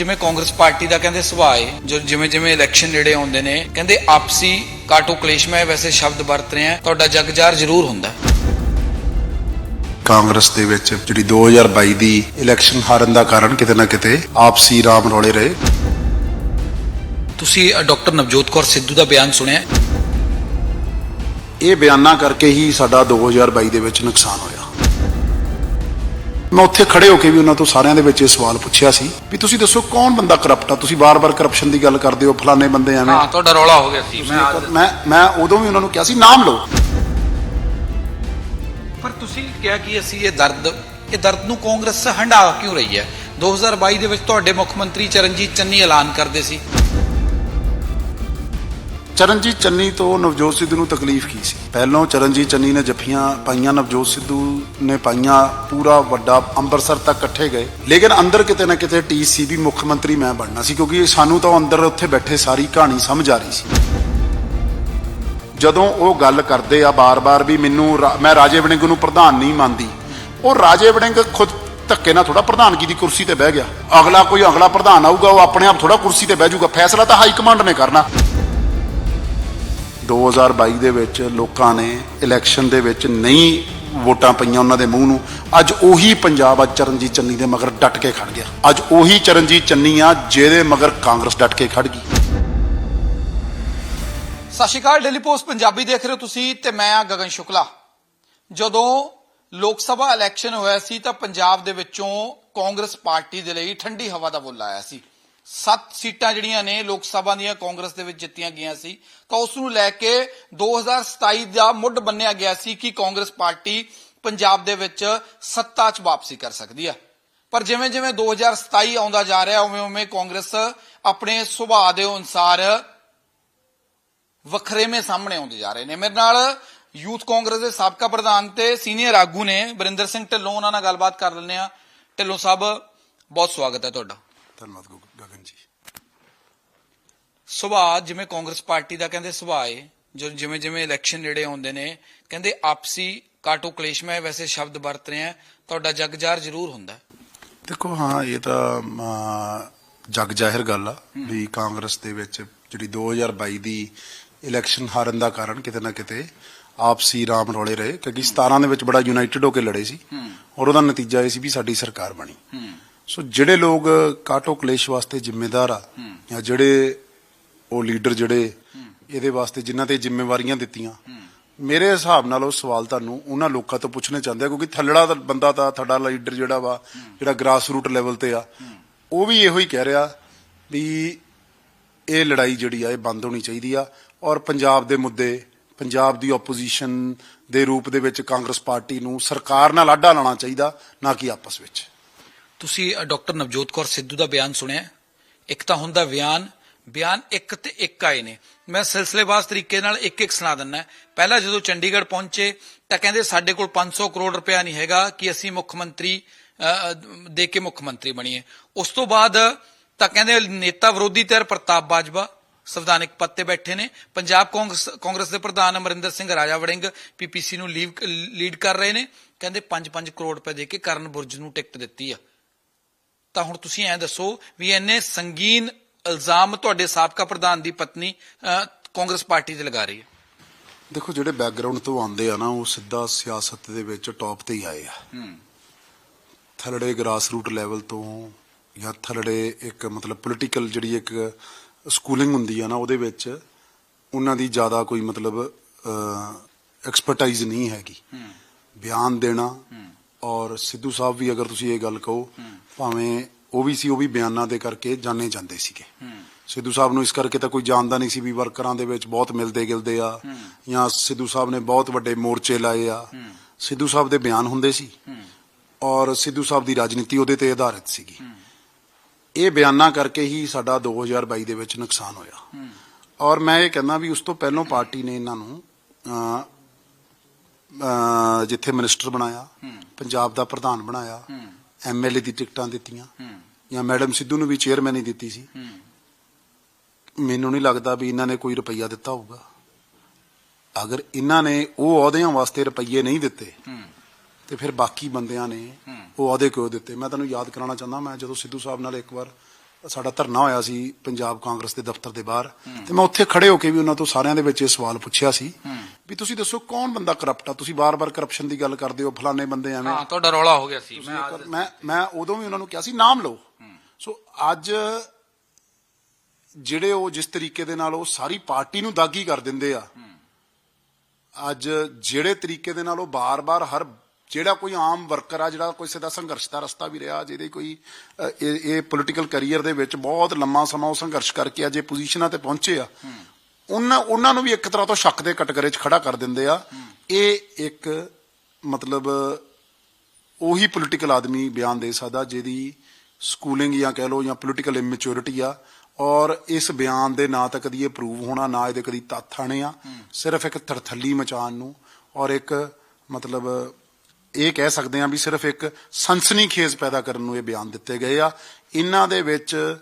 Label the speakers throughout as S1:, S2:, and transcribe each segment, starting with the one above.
S1: ਜਿਵੇਂ ਕਾਂਗਰਸ ਪਾਰਟੀ ਦਾ ਕਹਿੰਦੇ ਸੁਭਾਅ ਹੈ ਜੋ ਜਿਵੇਂ ਜਿਵੇਂ ਇਲੈਕਸ਼ਨ ਨੇੜੇ ਆਉਂਦੇ ਨੇ ਕਹਿੰਦੇ ਆਪਸੀ ਕਾਟੋ ਕਲੇਸ਼ ਮੈਂ ਵੈਸੇ ਸ਼ਬਦ ਵਰਤ ਰਹੇ ਆ ਤੁਹਾਡਾ ਜਗਜਾਰ ਜ਼ਰੂਰ ਹੁੰਦਾ।
S2: ਕਾਂਗਰਸ ਦੇ ਵਿੱਚ ਜਿਹੜੀ 2022 ਦੀ ਇਲੈਕਸ਼ਨ ਹਾਰਨ ਦਾ ਕਾਰਨ ਕਿਤੇ ਨਾ ਕਿਤੇ ਆਪਸੀ ਰਾਮ ਰੌਲੇ ਰਹੇ।
S1: ਤੁਸੀਂ ਡਾਕਟਰ ਨਵਜੋਤ ਕੌਰ ਸਿੱਧੂ ਦਾ ਬਿਆਨ ਸੁਣਿਆ?
S2: ਇਹ ਬਿਆਨਾਂ ਕਰਕੇ ਹੀ ਸਾਡਾ 2022 ਦੇ ਵਿੱਚ ਨੁਕਸਾਨ ਹੋਇਆ। ਮੈਂ ਉੱਥੇ ਖੜੇ ਹੋ ਕੇ ਵੀ ਉਹਨਾਂ ਤੋਂ ਸਾਰਿਆਂ ਦੇ ਵਿੱਚ ਇਹ ਸਵਾਲ ਪੁੱਛਿਆ ਸੀ ਵੀ ਤੁਸੀਂ ਦੱਸੋ ਕੌਣ ਬੰਦਾ ਕਰਪਟ ਆ? ਤੁਸੀਂ ਵਾਰ-ਵਾਰ ਕਰਪਸ਼ਨ ਦੀ ਗੱਲ ਕਰਦੇ ਹੋ ਫਲਾਣੇ ਬੰਦੇ ਐਵੇਂ।
S1: ਹਾਂ ਤੁਹਾਡਾ ਰੌਲਾ ਹੋ ਗਿਆ ਸੀ ਮੈਂ
S2: ਮੈਂ ਮੈਂ ਉਦੋਂ ਵੀ ਉਹਨਾਂ ਨੂੰ ਕਿਹਾ ਸੀ ਨਾਮ ਲਓ।
S1: ਪਰ ਤੁਸੀਂ ਕਿਹਾ ਕਿ ਅਸੀਂ ਇਹ ਦਰਦ ਇਹ ਦਰਦ ਨੂੰ ਕਾਂਗਰਸ ਹੰਡਾ ਕਿਉਂ ਰਹੀ ਹੈ? 2022 ਦੇ ਵਿੱਚ ਤੁਹਾਡੇ ਮੁੱਖ ਮੰਤਰੀ ਚਰਨਜੀਤ ਚੰਨੀ ਐਲਾਨ ਕਰਦੇ ਸੀ।
S2: ਚਰਨਜੀਤ ਚੰਨੀ ਤੋਂ ਨਵਜੋਤ ਸਿੱਧੂ ਨੂੰ ਤਕਲੀਫ ਕੀ ਸੀ? ਪਹਿਲਾਂ ਚਰਨਜੀਤ ਚੰਨੀ ਨੇ ਜੱਫੀਆਂ ਪਾਈਆਂ, ਨਵਜੋਤ ਸਿੱਧੂ ਨੇ ਪਾਈਆਂ, ਪੂਰਾ ਵੱਡਾ ਅੰਮ੍ਰਿਤਸਰ ਤੱਕ ਇਕੱਠੇ ਗਏ। ਲੇਕਿਨ ਅੰਦਰ ਕਿਤੇ ਨਾ ਕਿਤੇ ਟੀਸੀਬੀ ਮੁੱਖ ਮੰਤਰੀ ਮੈਂ ਬਣਨਾ ਸੀ, ਕਿਉਂਕਿ ਸਾਨੂੰ ਤਾਂ ਅੰਦਰ ਉੱਥੇ ਬੈਠੇ ਸਾਰੀ ਕਹਾਣੀ ਸਮਝ ਆ ਰਹੀ ਸੀ। ਜਦੋਂ ਉਹ ਗੱਲ ਕਰਦੇ ਆ ਬਾਰ-ਬਾਰ ਵੀ ਮੈਨੂੰ ਰਾ- ਮੈਂ ਰਾਜੇ ਵੜਿੰਗ ਨੂੰ ਪ੍ਰਧਾਨ ਨਹੀਂ ਮੰਨਦੀ, ਉਹ ਰਾਜੇ ਵੜਿੰਗ ਖੁਦ ਧੱਕੇ ਨਾਲ ਥੋੜਾ ਪ੍ਰਧਾਨਗੀ ਦੀ ਕੁਰਸੀ ਤੇ ਬਹਿ ਗਿਆ। ਅਗਲਾ ਕੋਈ ਅਗਲਾ ਪ੍ਰਧਾਨ ਆਊਗਾ, ਉਹ ਆਪਣੇ ਆਪ ਥੋੜਾ ਕੁਰਸੀ ਤੇ ਬਹਿ ਜਾਊਗਾ। ਫੈਸਲਾ ਤਾਂ ਹਾਈ ਕਮਾਂਡ ਨੇ ਕਰਨਾ। 2022 ਦੇ ਵਿੱਚ ਲੋਕਾਂ ਨੇ ਇਲੈਕਸ਼ਨ ਦੇ ਵਿੱਚ ਨਹੀਂ ਵੋਟਾਂ ਪਈਆਂ ਉਹਨਾਂ ਦੇ ਮੂੰਹ ਨੂੰ। ਅੱਜ ਉਹੀ ਪੰਜਾਬ ਅੱਜ ਚਰਨਜੀਤ ਚੰਨੀ ਦੇ ਮਗਰ ਡਟ ਕੇ ਖੜ ਗਿਆ। ਅੱਜ ਉਹੀ ਚਰਨਜੀਤ ਚੰਨੀ ਆ ਜਿਹਦੇ ਮਗਰ ਕਾਂਗਰਸ ਡਟ ਕੇ ਖੜ ਗਈ।
S1: ਸਤਿ ਸ਼੍ਰੀ ਅਕਾਲ ਡੇਲੀ ਪੋਸਟ ਪੰਜਾਬੀ ਦੇਖ ਰਹੇ ਹੋ ਤੁਸੀਂ ਤੇ ਮੈਂ ਆ ਗਗਨ ਸ਼ੁਕਲਾ। ਜਦੋਂ ਲੋਕ ਸਭਾ ਇਲੈਕਸ਼ਨ ਹੋਇਆ ਸੀ ਤਾਂ ਪੰਜਾਬ ਦੇ ਵਿੱਚੋਂ ਕਾਂਗਰਸ ਪਾਰਟੀ ਦੇ ਲਈ ਠੰਡੀ ਹਵਾ ਦਾ ਬੁੱਲ ਆਇਆ ਸੀ। ਸੱਤ ਸੀਟਾਂ ਜਿਹੜੀਆਂ ਨੇ ਲੋਕ ਸਭਾ ਦੀਆਂ ਕਾਂਗਰਸ ਦੇ ਵਿੱਚ ਜਿੱਤੀਆਂ ਗਈਆਂ ਸੀ, ਤਾਂ ਉਸ ਨੂੰ ਲੈ ਕੇ 2027 ਦਾ ਮੁੱਢ ਬੰਨਿਆ ਗਿਆ ਸੀ ਕਿ ਕਾਂਗਰਸ ਪਾਰਟੀ ਪੰਜਾਬ ਦੇ ਵਿੱਚ ਸੱਤਾ 'ਚ ਵਾਪਸੀ ਕਰ ਸਕਦੀ ਹੈ ਪਰ ਜਿਵੇਂ ਜਿਵੇਂ 2027 ਆਉਂਦਾ ਜਾ ਰਿਹਾ ਉਵੇਂ ਉਵੇਂ ਕਾਂਗਰਸ ਆਪਣੇ ਸੁਭਾਅ ਦੇ ਅਨੁਸਾਰ ਵੱਖਰੇਵੇਂ ਸਾਹਮਣੇ ਆਉਂਦੇ ਜਾ ਰਹੇ ਨੇ। ਮੇਰੇ ਨਾਲ ਯੂਥ ਕਾਂਗਰਸ ਦੇ ਸਾਬਕਾ ਪ੍ਰਧਾਨ ਤੇ ਸੀਨੀਅਰ ਆਗੂ ਨੇ ਬਰਿੰਦਰ ਸਿੰਘ ਢਿੱਲੋਂ, ਉਹਨਾਂ ਨਾਲ ਗੱਲਬਾਤ ਕਰ ਲੈਂਦੇ ਆ ਢਿੱਲੋਂ ਸਾਹਿਬ, ਬਹੁਤ ਸਵਾਗਤ ਹੈ ਤੁਹਾਡਾ।
S2: ਧੰਨਵਾਦ
S1: ਸੁਭਾਅ ਜਿਵੇਂ ਕਾਂਗਰਸ ਪਾਰਟੀ ਦਾ ਕਹਿੰਦੇ ਸੁਭਾਅ ਹੈ ਜੋ ਜਿਵੇਂ ਜਿਵੇਂ ਇਲੈਕਸ਼ਨ ਨੇੜੇ ਆਉਂਦੇ ਨੇ ਕਹਿੰਦੇ ਆਪਸੀ ਕਾਟੋ ਕਲੇਸ਼ ਮੈਂ ਵੈਸੇ ਸ਼ਬਦ ਵਰਤ ਰਹੇ ਆ ਤੁਹਾਡਾ ਜਗਜਾਰ ਜ਼ਰੂਰ ਹੁੰਦਾ।
S2: ਦੇਖੋ ਹਾਂ ਇਹ ਤਾਂ ਜਗ ਜ਼ਾਹਿਰ ਗੱਲ ਆ ਵੀ ਕਾਂਗਰਸ ਦੇ ਵਿੱਚ ਜਿਹੜੀ 2022 ਦੀ ਇਲੈਕਸ਼ਨ ਹਾਰਨ ਦਾ ਕਾਰਨ ਕਿਤੇ ਨਾ ਕਿਤੇ ਆਪਸੀ ਰਾਮ ਰੌਲੇ ਰਹੇ ਕਿਉਂਕਿ 17 ਦੇ ਵਿੱਚ ਬੜਾ ਯੂਨਾਈਟਿਡ ਹੋ ਕੇ ਲੜੇ ਸੀ। ਔਰ ਉਹਦਾ ਨਤੀਜਾ ਇਹ ਸੀ ਵੀ ਸਾਡੀ ਸਰਕਾਰ ਬਣੀ। ਸੋ ਜਿਹੜੇ ਲੋਕ ਕਾਟੋ ਕਲੇਸ਼ ਵਾਸਤੇ ਜ਼ਿੰਮੇਦਾਰ ਆ ਜਾਂ ਜਿਹੜੇ ਉਹ ਲੀਡਰ ਜਿਹੜੇ ਇਹਦੇ ਵਾਸਤੇ ਜਿਨ੍ਹਾਂ ਤੇ ਜ਼ਿੰਮੇਵਾਰੀਆਂ ਦਿੱਤੀਆਂ, ਮੇਰੇ ਹਿਸਾਬ ਨਾਲ ਉਹ ਸਵਾਲ ਤੁਹਾਨੂੰ ਉਹਨਾਂ ਲੋਕਾਂ ਤੋਂ ਪੁੱਛਣੇ ਚਾਹੁੰਦੇ ਆ, ਕਿਉਂਕਿ ਥੱਲੜਾ ਦਾ ਬੰਦਾ ਤਾਂ ਤੁਹਾਡਾ ਲੀਡਰ ਜਿਹੜਾ ਵਾ, ਜਿਹੜਾ ਗ੍ਰਾਸ ਰੂਟ ਲੈਵਲ ਤੇ ਆ, ਉਹ ਵੀ ਇਹੋ ਹੀ ਕਹਿ ਰਿਹਾ ਵੀ ਇਹ ਲੜਾਈ ਜਿਹੜੀ ਆ, ਇਹ ਬੰਦ ਹੋਣੀ ਚਾਹੀਦੀ ਆ ਔਰ ਪੰਜਾਬ ਦੇ ਮੁੱਦੇ, ਪੰਜਾਬ ਦੀ ਆਪੋਜੀਸ਼ਨ ਦੇ ਰੂਪ ਦੇ ਵਿੱਚ ਕਾਂਗਰਸ ਪਾਰਟੀ ਨੂੰ ਸਰਕਾਰ ਨਾਲ ਆਡਾ ਲਾਉਣਾ ਚਾਹੀਦਾ, ਨਾ ਕਿ ਆਪਸ ਵਿੱਚ।
S1: ਤੁਸੀਂ ਡਾਕਟਰ ਨਵਜੋਤ ਕੌਰ ਸਿੱਧੂ ਦਾ ਬਿਆਨ ਸੁਣਿਆ। ਇੱਕ ਤਾਂ ਹੁੰਦਾ ਬਿਆਨ ਬਿਆਨ ਇੱਕ ਤੇ ਇੱਕ ਆਏ ਨੇ। ਮੈਂ ਸਿਲਸਿਲੇਵਾਰ ਤਰੀਕੇ ਨਾਲ ਇੱਕ ਇੱਕ ਸੁਣਾ ਦਿੰਦਾ ਪਹਿਲਾਂ ਜਦੋਂ ਚੰਡੀਗੜ੍ਹ ਪਹੁੰਚੇ ਤਾਂ ਕਹਿੰਦੇ ਸਾਡੇ ਕੋਲ 500 ਕਰੋੜ ਰੁਪਇਆ ਨਹੀਂ ਹੈਗਾ ਕਿ ਅਸੀਂ ਮੁੱਖ ਮੰਤਰੀ ਦੇ ਕੇ ਮੁੱਖ ਮੰਤਰੀ ਬਣੀਏ। ਉਸ ਤੋਂ ਬਾਅਦ ਤਾਂ ਕਹਿੰਦੇ ਨੇਤਾ ਵਿਰੋਧੀ ਧਿਰ ਪ੍ਰਤਾਪ ਬਾਜਵਾ ਸੰਵਿਧਾਨਕ ਪਦ ਤੇ ਬੈਠੇ ਨੇ। ਪੰਜਾਬ ਕਾਂਗਰਸ ਕਾਂਗਰਸ ਦੇ ਪ੍ਰਧਾਨ ਅਮਰਿੰਦਰ ਸਿੰਘ ਰਾਜਾ ਵੜਿੰਗ ਪੀਪੀਸੀ ਨੂੰ ਲੀਵ, ਲੀਡ ਕਰ ਰਹੇ ਨੇ। ਕਹਿੰਦੇ 5-5 ਕਰੋੜ ਰੁਪਏ ਦੇ ਕੇ ਕਰਨ ਬੁਰਜ ਨੂੰ ਟਿਕਟ ਦਿੱਤੀ ਆ। ਤਾਂ ਹੁਣ ਤੁਸੀਂ ਐਂ ਦੱਸੋ ਵੀ ਇੰਨੇ ਸੰਗੀਨ ਇਲਜ਼ਾਮ ਤੁਹਾਡੇ ਸਾਬਕਾ ਪ੍ਰਧਾਨ ਦੀ ਪਤਨੀ ਕਾਂਗਰਸ ਪਾਰਟੀ ਤੇ ਲਗਾ ਰਹੀ ਹੈ।
S2: ਦੇਖੋ ਜਿਹੜੇ ਬੈਕਗ੍ਰਾਉਂਡ ਤੋਂ ਆਉਂਦੇ ਆ ਨਾ ਉਹ ਸਿੱਧਾ ਸਿਆਸਤ ਦੇ ਵਿੱਚ ਟੌਪ ਤੇ ਹੀ ਆਏ ਆ। ਥਲੜੇ ਗ੍ਰਾਸ ਰੂਟ ਲੈਵਲ ਤੋਂ ਜਾਂ ਥਲੜੇ ਇੱਕ ਮਤਲਬ ਪੋਲੀਟੀਕਲ ਜਿਹੜੀ ਇੱਕ ਸਕੂਲਿੰਗ ਹੁੰਦੀ ਆ ਨਾ ਉਹਦੇ ਵਿੱਚ ਉਹਨਾਂ ਦੀ ਜ਼ਿਆਦਾ ਕੋਈ ਮਤਲਬ ਐਕਸਪਰਟਾਈਜ਼ ਨਹੀਂ ਹੈਗੀ। ਬਿਆਨ ਦੇਣਾ ਔਰ ਸਿੱਧੂ ਸਾਹਿਬ ਵੀ ਅਗਰ ਤੁਸੀਂ ਇਹ ਗੱਲ ਕਹੋ ਭਾਵੇਂ ਉਹ ਵੀ ਸੀ ਉਹ ਵੀ ਬਿਆਨਾਂ ਦੇ ਕਰਕੇ ਜਾਣੇ ਜਾਂਦੇ ਸੀਗੇ। ਸਿੱਧੂ ਸਾਹਿਬ ਨੂੰ ਇਸ ਕਰਕੇ ਤਾਂ ਕੋਈ ਜਾਣਦਾ ਨਹੀਂ ਸੀ ਵੀ ਵਰਕਰਾਂ ਦੇ ਵਿੱਚ ਬਹੁਤ ਮਿਲਦੇ ਗਿਲਦੇ ਆ ਜਾਂ ਸਿੱਧੂ ਸਾਹਿਬ ਨੇ ਬਹੁਤ ਵੱਡੇ ਮੋਰਚੇ ਲਾਏ ਆ। ਸਿੱਧੂ ਸਾਹਿਬ ਦੇ ਬਿਆਨ ਹੁੰਦੇ ਸੀ। ਔਰ ਸਿੱਧੂ ਸਾਹਿਬ ਦੀ ਰਾਜਨੀਤੀ ਉਹਦੇ ਤੇ ਆਧਾਰਿਤ ਸੀਗੀ। ਇਹ ਬਿਆਨਾਂ ਕਰਕੇ ਹੀ ਸਾਡਾ 2022 ਦੇ ਵਿੱਚ ਨੁਕਸਾਨ ਹੋਇਆ। ਔਰ ਮੈਂ ਇਹ ਕਹਿੰਦਾ ਵੀ ਉਸ ਤੋਂ ਪਹਿਲਾਂ ਪਾਰਟੀ ਨੇ ਇਹਨਾਂ ਨੂੰ ਜਿੱਥੇ ਮਿਨਿਸਟਰ ਬਣਾਇਆ ਪੰਜਾਬ ਦਾ ਪ੍ਰਧਾਨ ਬਣਾਇਆ ਐਮਐਲਏ ਦੀ ਟਿਕਟਾਂ ਦਿੱਤੀਆਂ। ਜਾਂ ਮੈਡਮ ਸਿੱਧੂ ਨੂੰ ਵੀ ਚੇਅਰਮੈਨ ਹੀ ਦਿੱਤੀ ਸੀ। ਮੈਨੂੰ ਨਹੀਂ ਲੱਗਦਾ ਵੀ ਇਹਨਾਂ ਨੇ ਕੋਈ ਰੁਪਈਆ ਦਿੱਤਾ ਹੋਊਗਾ। ਅਗਰ ਇਹਨਾਂ ਨੇ ਉਹ ਅਹੁਦਿਆਂ ਵਾਸਤੇ ਰੁਪਈਏ ਨਹੀਂ ਦਿੱਤੇ, ਤੇ ਫਿਰ ਬਾਕੀ ਬੰਦਿਆਂ ਨੇ ਉਹ ਅਹੁਦੇ ਕਿਉਂ ਦਿੱਤੇ? ਮੈਂ ਤੁਹਾਨੂੰ ਯਾਦ ਕਰਾਉਣਾ ਚਾਹੁੰਦਾ, ਮੈਂ ਜਦੋਂ ਸਿੱਧੂ ਸਾਹਿਬ ਨਾਲ ਇੱਕ ਵਾਰ ਸਾਡਾ ਧਰਨਾ ਹੋਇਆ ਸੀ ਪੰਜਾਬ ਕਾਂਗਰਸ ਦੇ ਦਫ਼ਤਰ ਦੇ ਬਾਹਰ ਤੇ ਮੈਂ ਉੱਥੇ ਖੜੇ ਹੋ ਕੇ ਵੀ ਉਹਨਾਂ ਤੋਂ ਸਾਰਿਆਂ ਦੇ ਵਿੱਚ ਇਹ ਸਵਾਲ ਪੁੱਛਿਆ ਸੀ ਵੀ ਤੁਸੀਂ ਦੱਸੋ ਕੌਣ ਬੰਦਾ ਕਰਪਟ ਆ? ਤੁਸੀਂ ਬਾਰ-ਬਾਰ ਕਰਪਸ਼ਨ ਦੀ ਗੱਲ ਕਰਦੇ ਹੋ ਫਲਾਣੇ ਬੰਦੇ ਐਵੇਂ।
S1: ਹਾਂ ਤੁਹਾਡਾ ਰੌਲਾ ਹੋ ਗਿਆ ਸੀ।
S2: ਮੈਂ ਮੈਂ ਉਦੋਂ ਵੀ ਉਹਨਾਂ ਨੂੰ ਕਿਹਾ ਸੀ ਨਾਮ ਲਓ। ਸੋ ਅੱਜ ਜਿਹੜੇ ਉਹ ਜਿਸ ਤਰੀਕੇ ਦੇ ਨਾਲ ਉਹ ਸਾਰੀ ਪਾਰਟੀ ਨੂੰ ਦਾਗੀ ਕਰ ਦਿੰਦੇ ਆ ਅੱਜ ਜਿਹੜੇ ਤਰੀਕੇ ਦੇ ਨਾਲ ਉਹ ਬਾਰ-ਬਾਰ ਹਰ ਜਿਹੜਾ ਕੋਈ ਆਮ ਵਰਕਰ ਆ, ਜਿਹੜਾ ਕੋਈ ਸਿੱਧਾ ਸੰਘਰਸ਼ ਦਾ ਰਸਤਾ ਵੀ ਰਿਹਾ, ਜਿਹਦੇ ਕੋਈ ਇਹ ਪੋਲੀਟੀਕਲ ਕੈਰੀਅਰ ਦੇ ਵਿੱਚ ਬਹੁਤ ਲੰਮਾ ਸਮਾਂ ਉਹ ਸੰਘਰਸ਼ ਕਰਕੇ ਅੱਜ ਪੋਜੀਸ਼ਨਾਂ ਤੇ ਪਹੁੰਚੇ ਆ, ਉਹਨਾਂ ਉਹਨਾਂ ਨੂੰ ਵੀ ਇੱਕ ਤਰ੍ਹਾਂ ਤੋਂ ਸ਼ੱਕ ਦੇ ਕਟਗਰੇ 'ਚ ਖੜਾ ਕਰ ਦਿੰਦੇ ਆ। ਇਹ ਇੱਕ ਮਤਲਬ ਉਹੀ ਪੋਲੀਟੀਕਲ ਆਦਮੀ ਬਿਆਨ ਦੇ ਸਕਦਾ ਜਿਹਦੀ ਸਕੂਲਿੰਗ ਜਾਂ ਕਹਿ ਲਓ ਜਾਂ ਪੋਲੀਟੀਕਲ ਇਮੈਚੁਰਿਟੀ ਆ, ਔਰ ਇਸ ਬਿਆਨ ਦੇ ਨਾ ਤਾਂ ਕਦੀ ਇਹ ਪ੍ਰੂਵ ਹੋਣਾ, ਨਾ ਇਹਦੇ ਕਦੀ ਤੱਥ ਆਣੇ ਆ। ਸਿਰਫ ਇੱਕ ਤਰਥੱਲੀ ਮਚਾਉਣ ਨੂੰ ਔਰ ਇੱਕ ਮਤਲਬ ਇਹ ਕਹਿ ਸਕਦੇ ਆ ਵੀ ਸਿਰਫ ਇੱਕ ਸਨਸਨੀ ਖੇਜ਼ ਪੈਦਾ ਕਰਨ ਨੂੰ ਇਹ ਬਿਆਨ ਦਿੱਤੇ ਗਏ ਆ। ਇਹਨਾਂ ਦੇ ਵਿੱਚ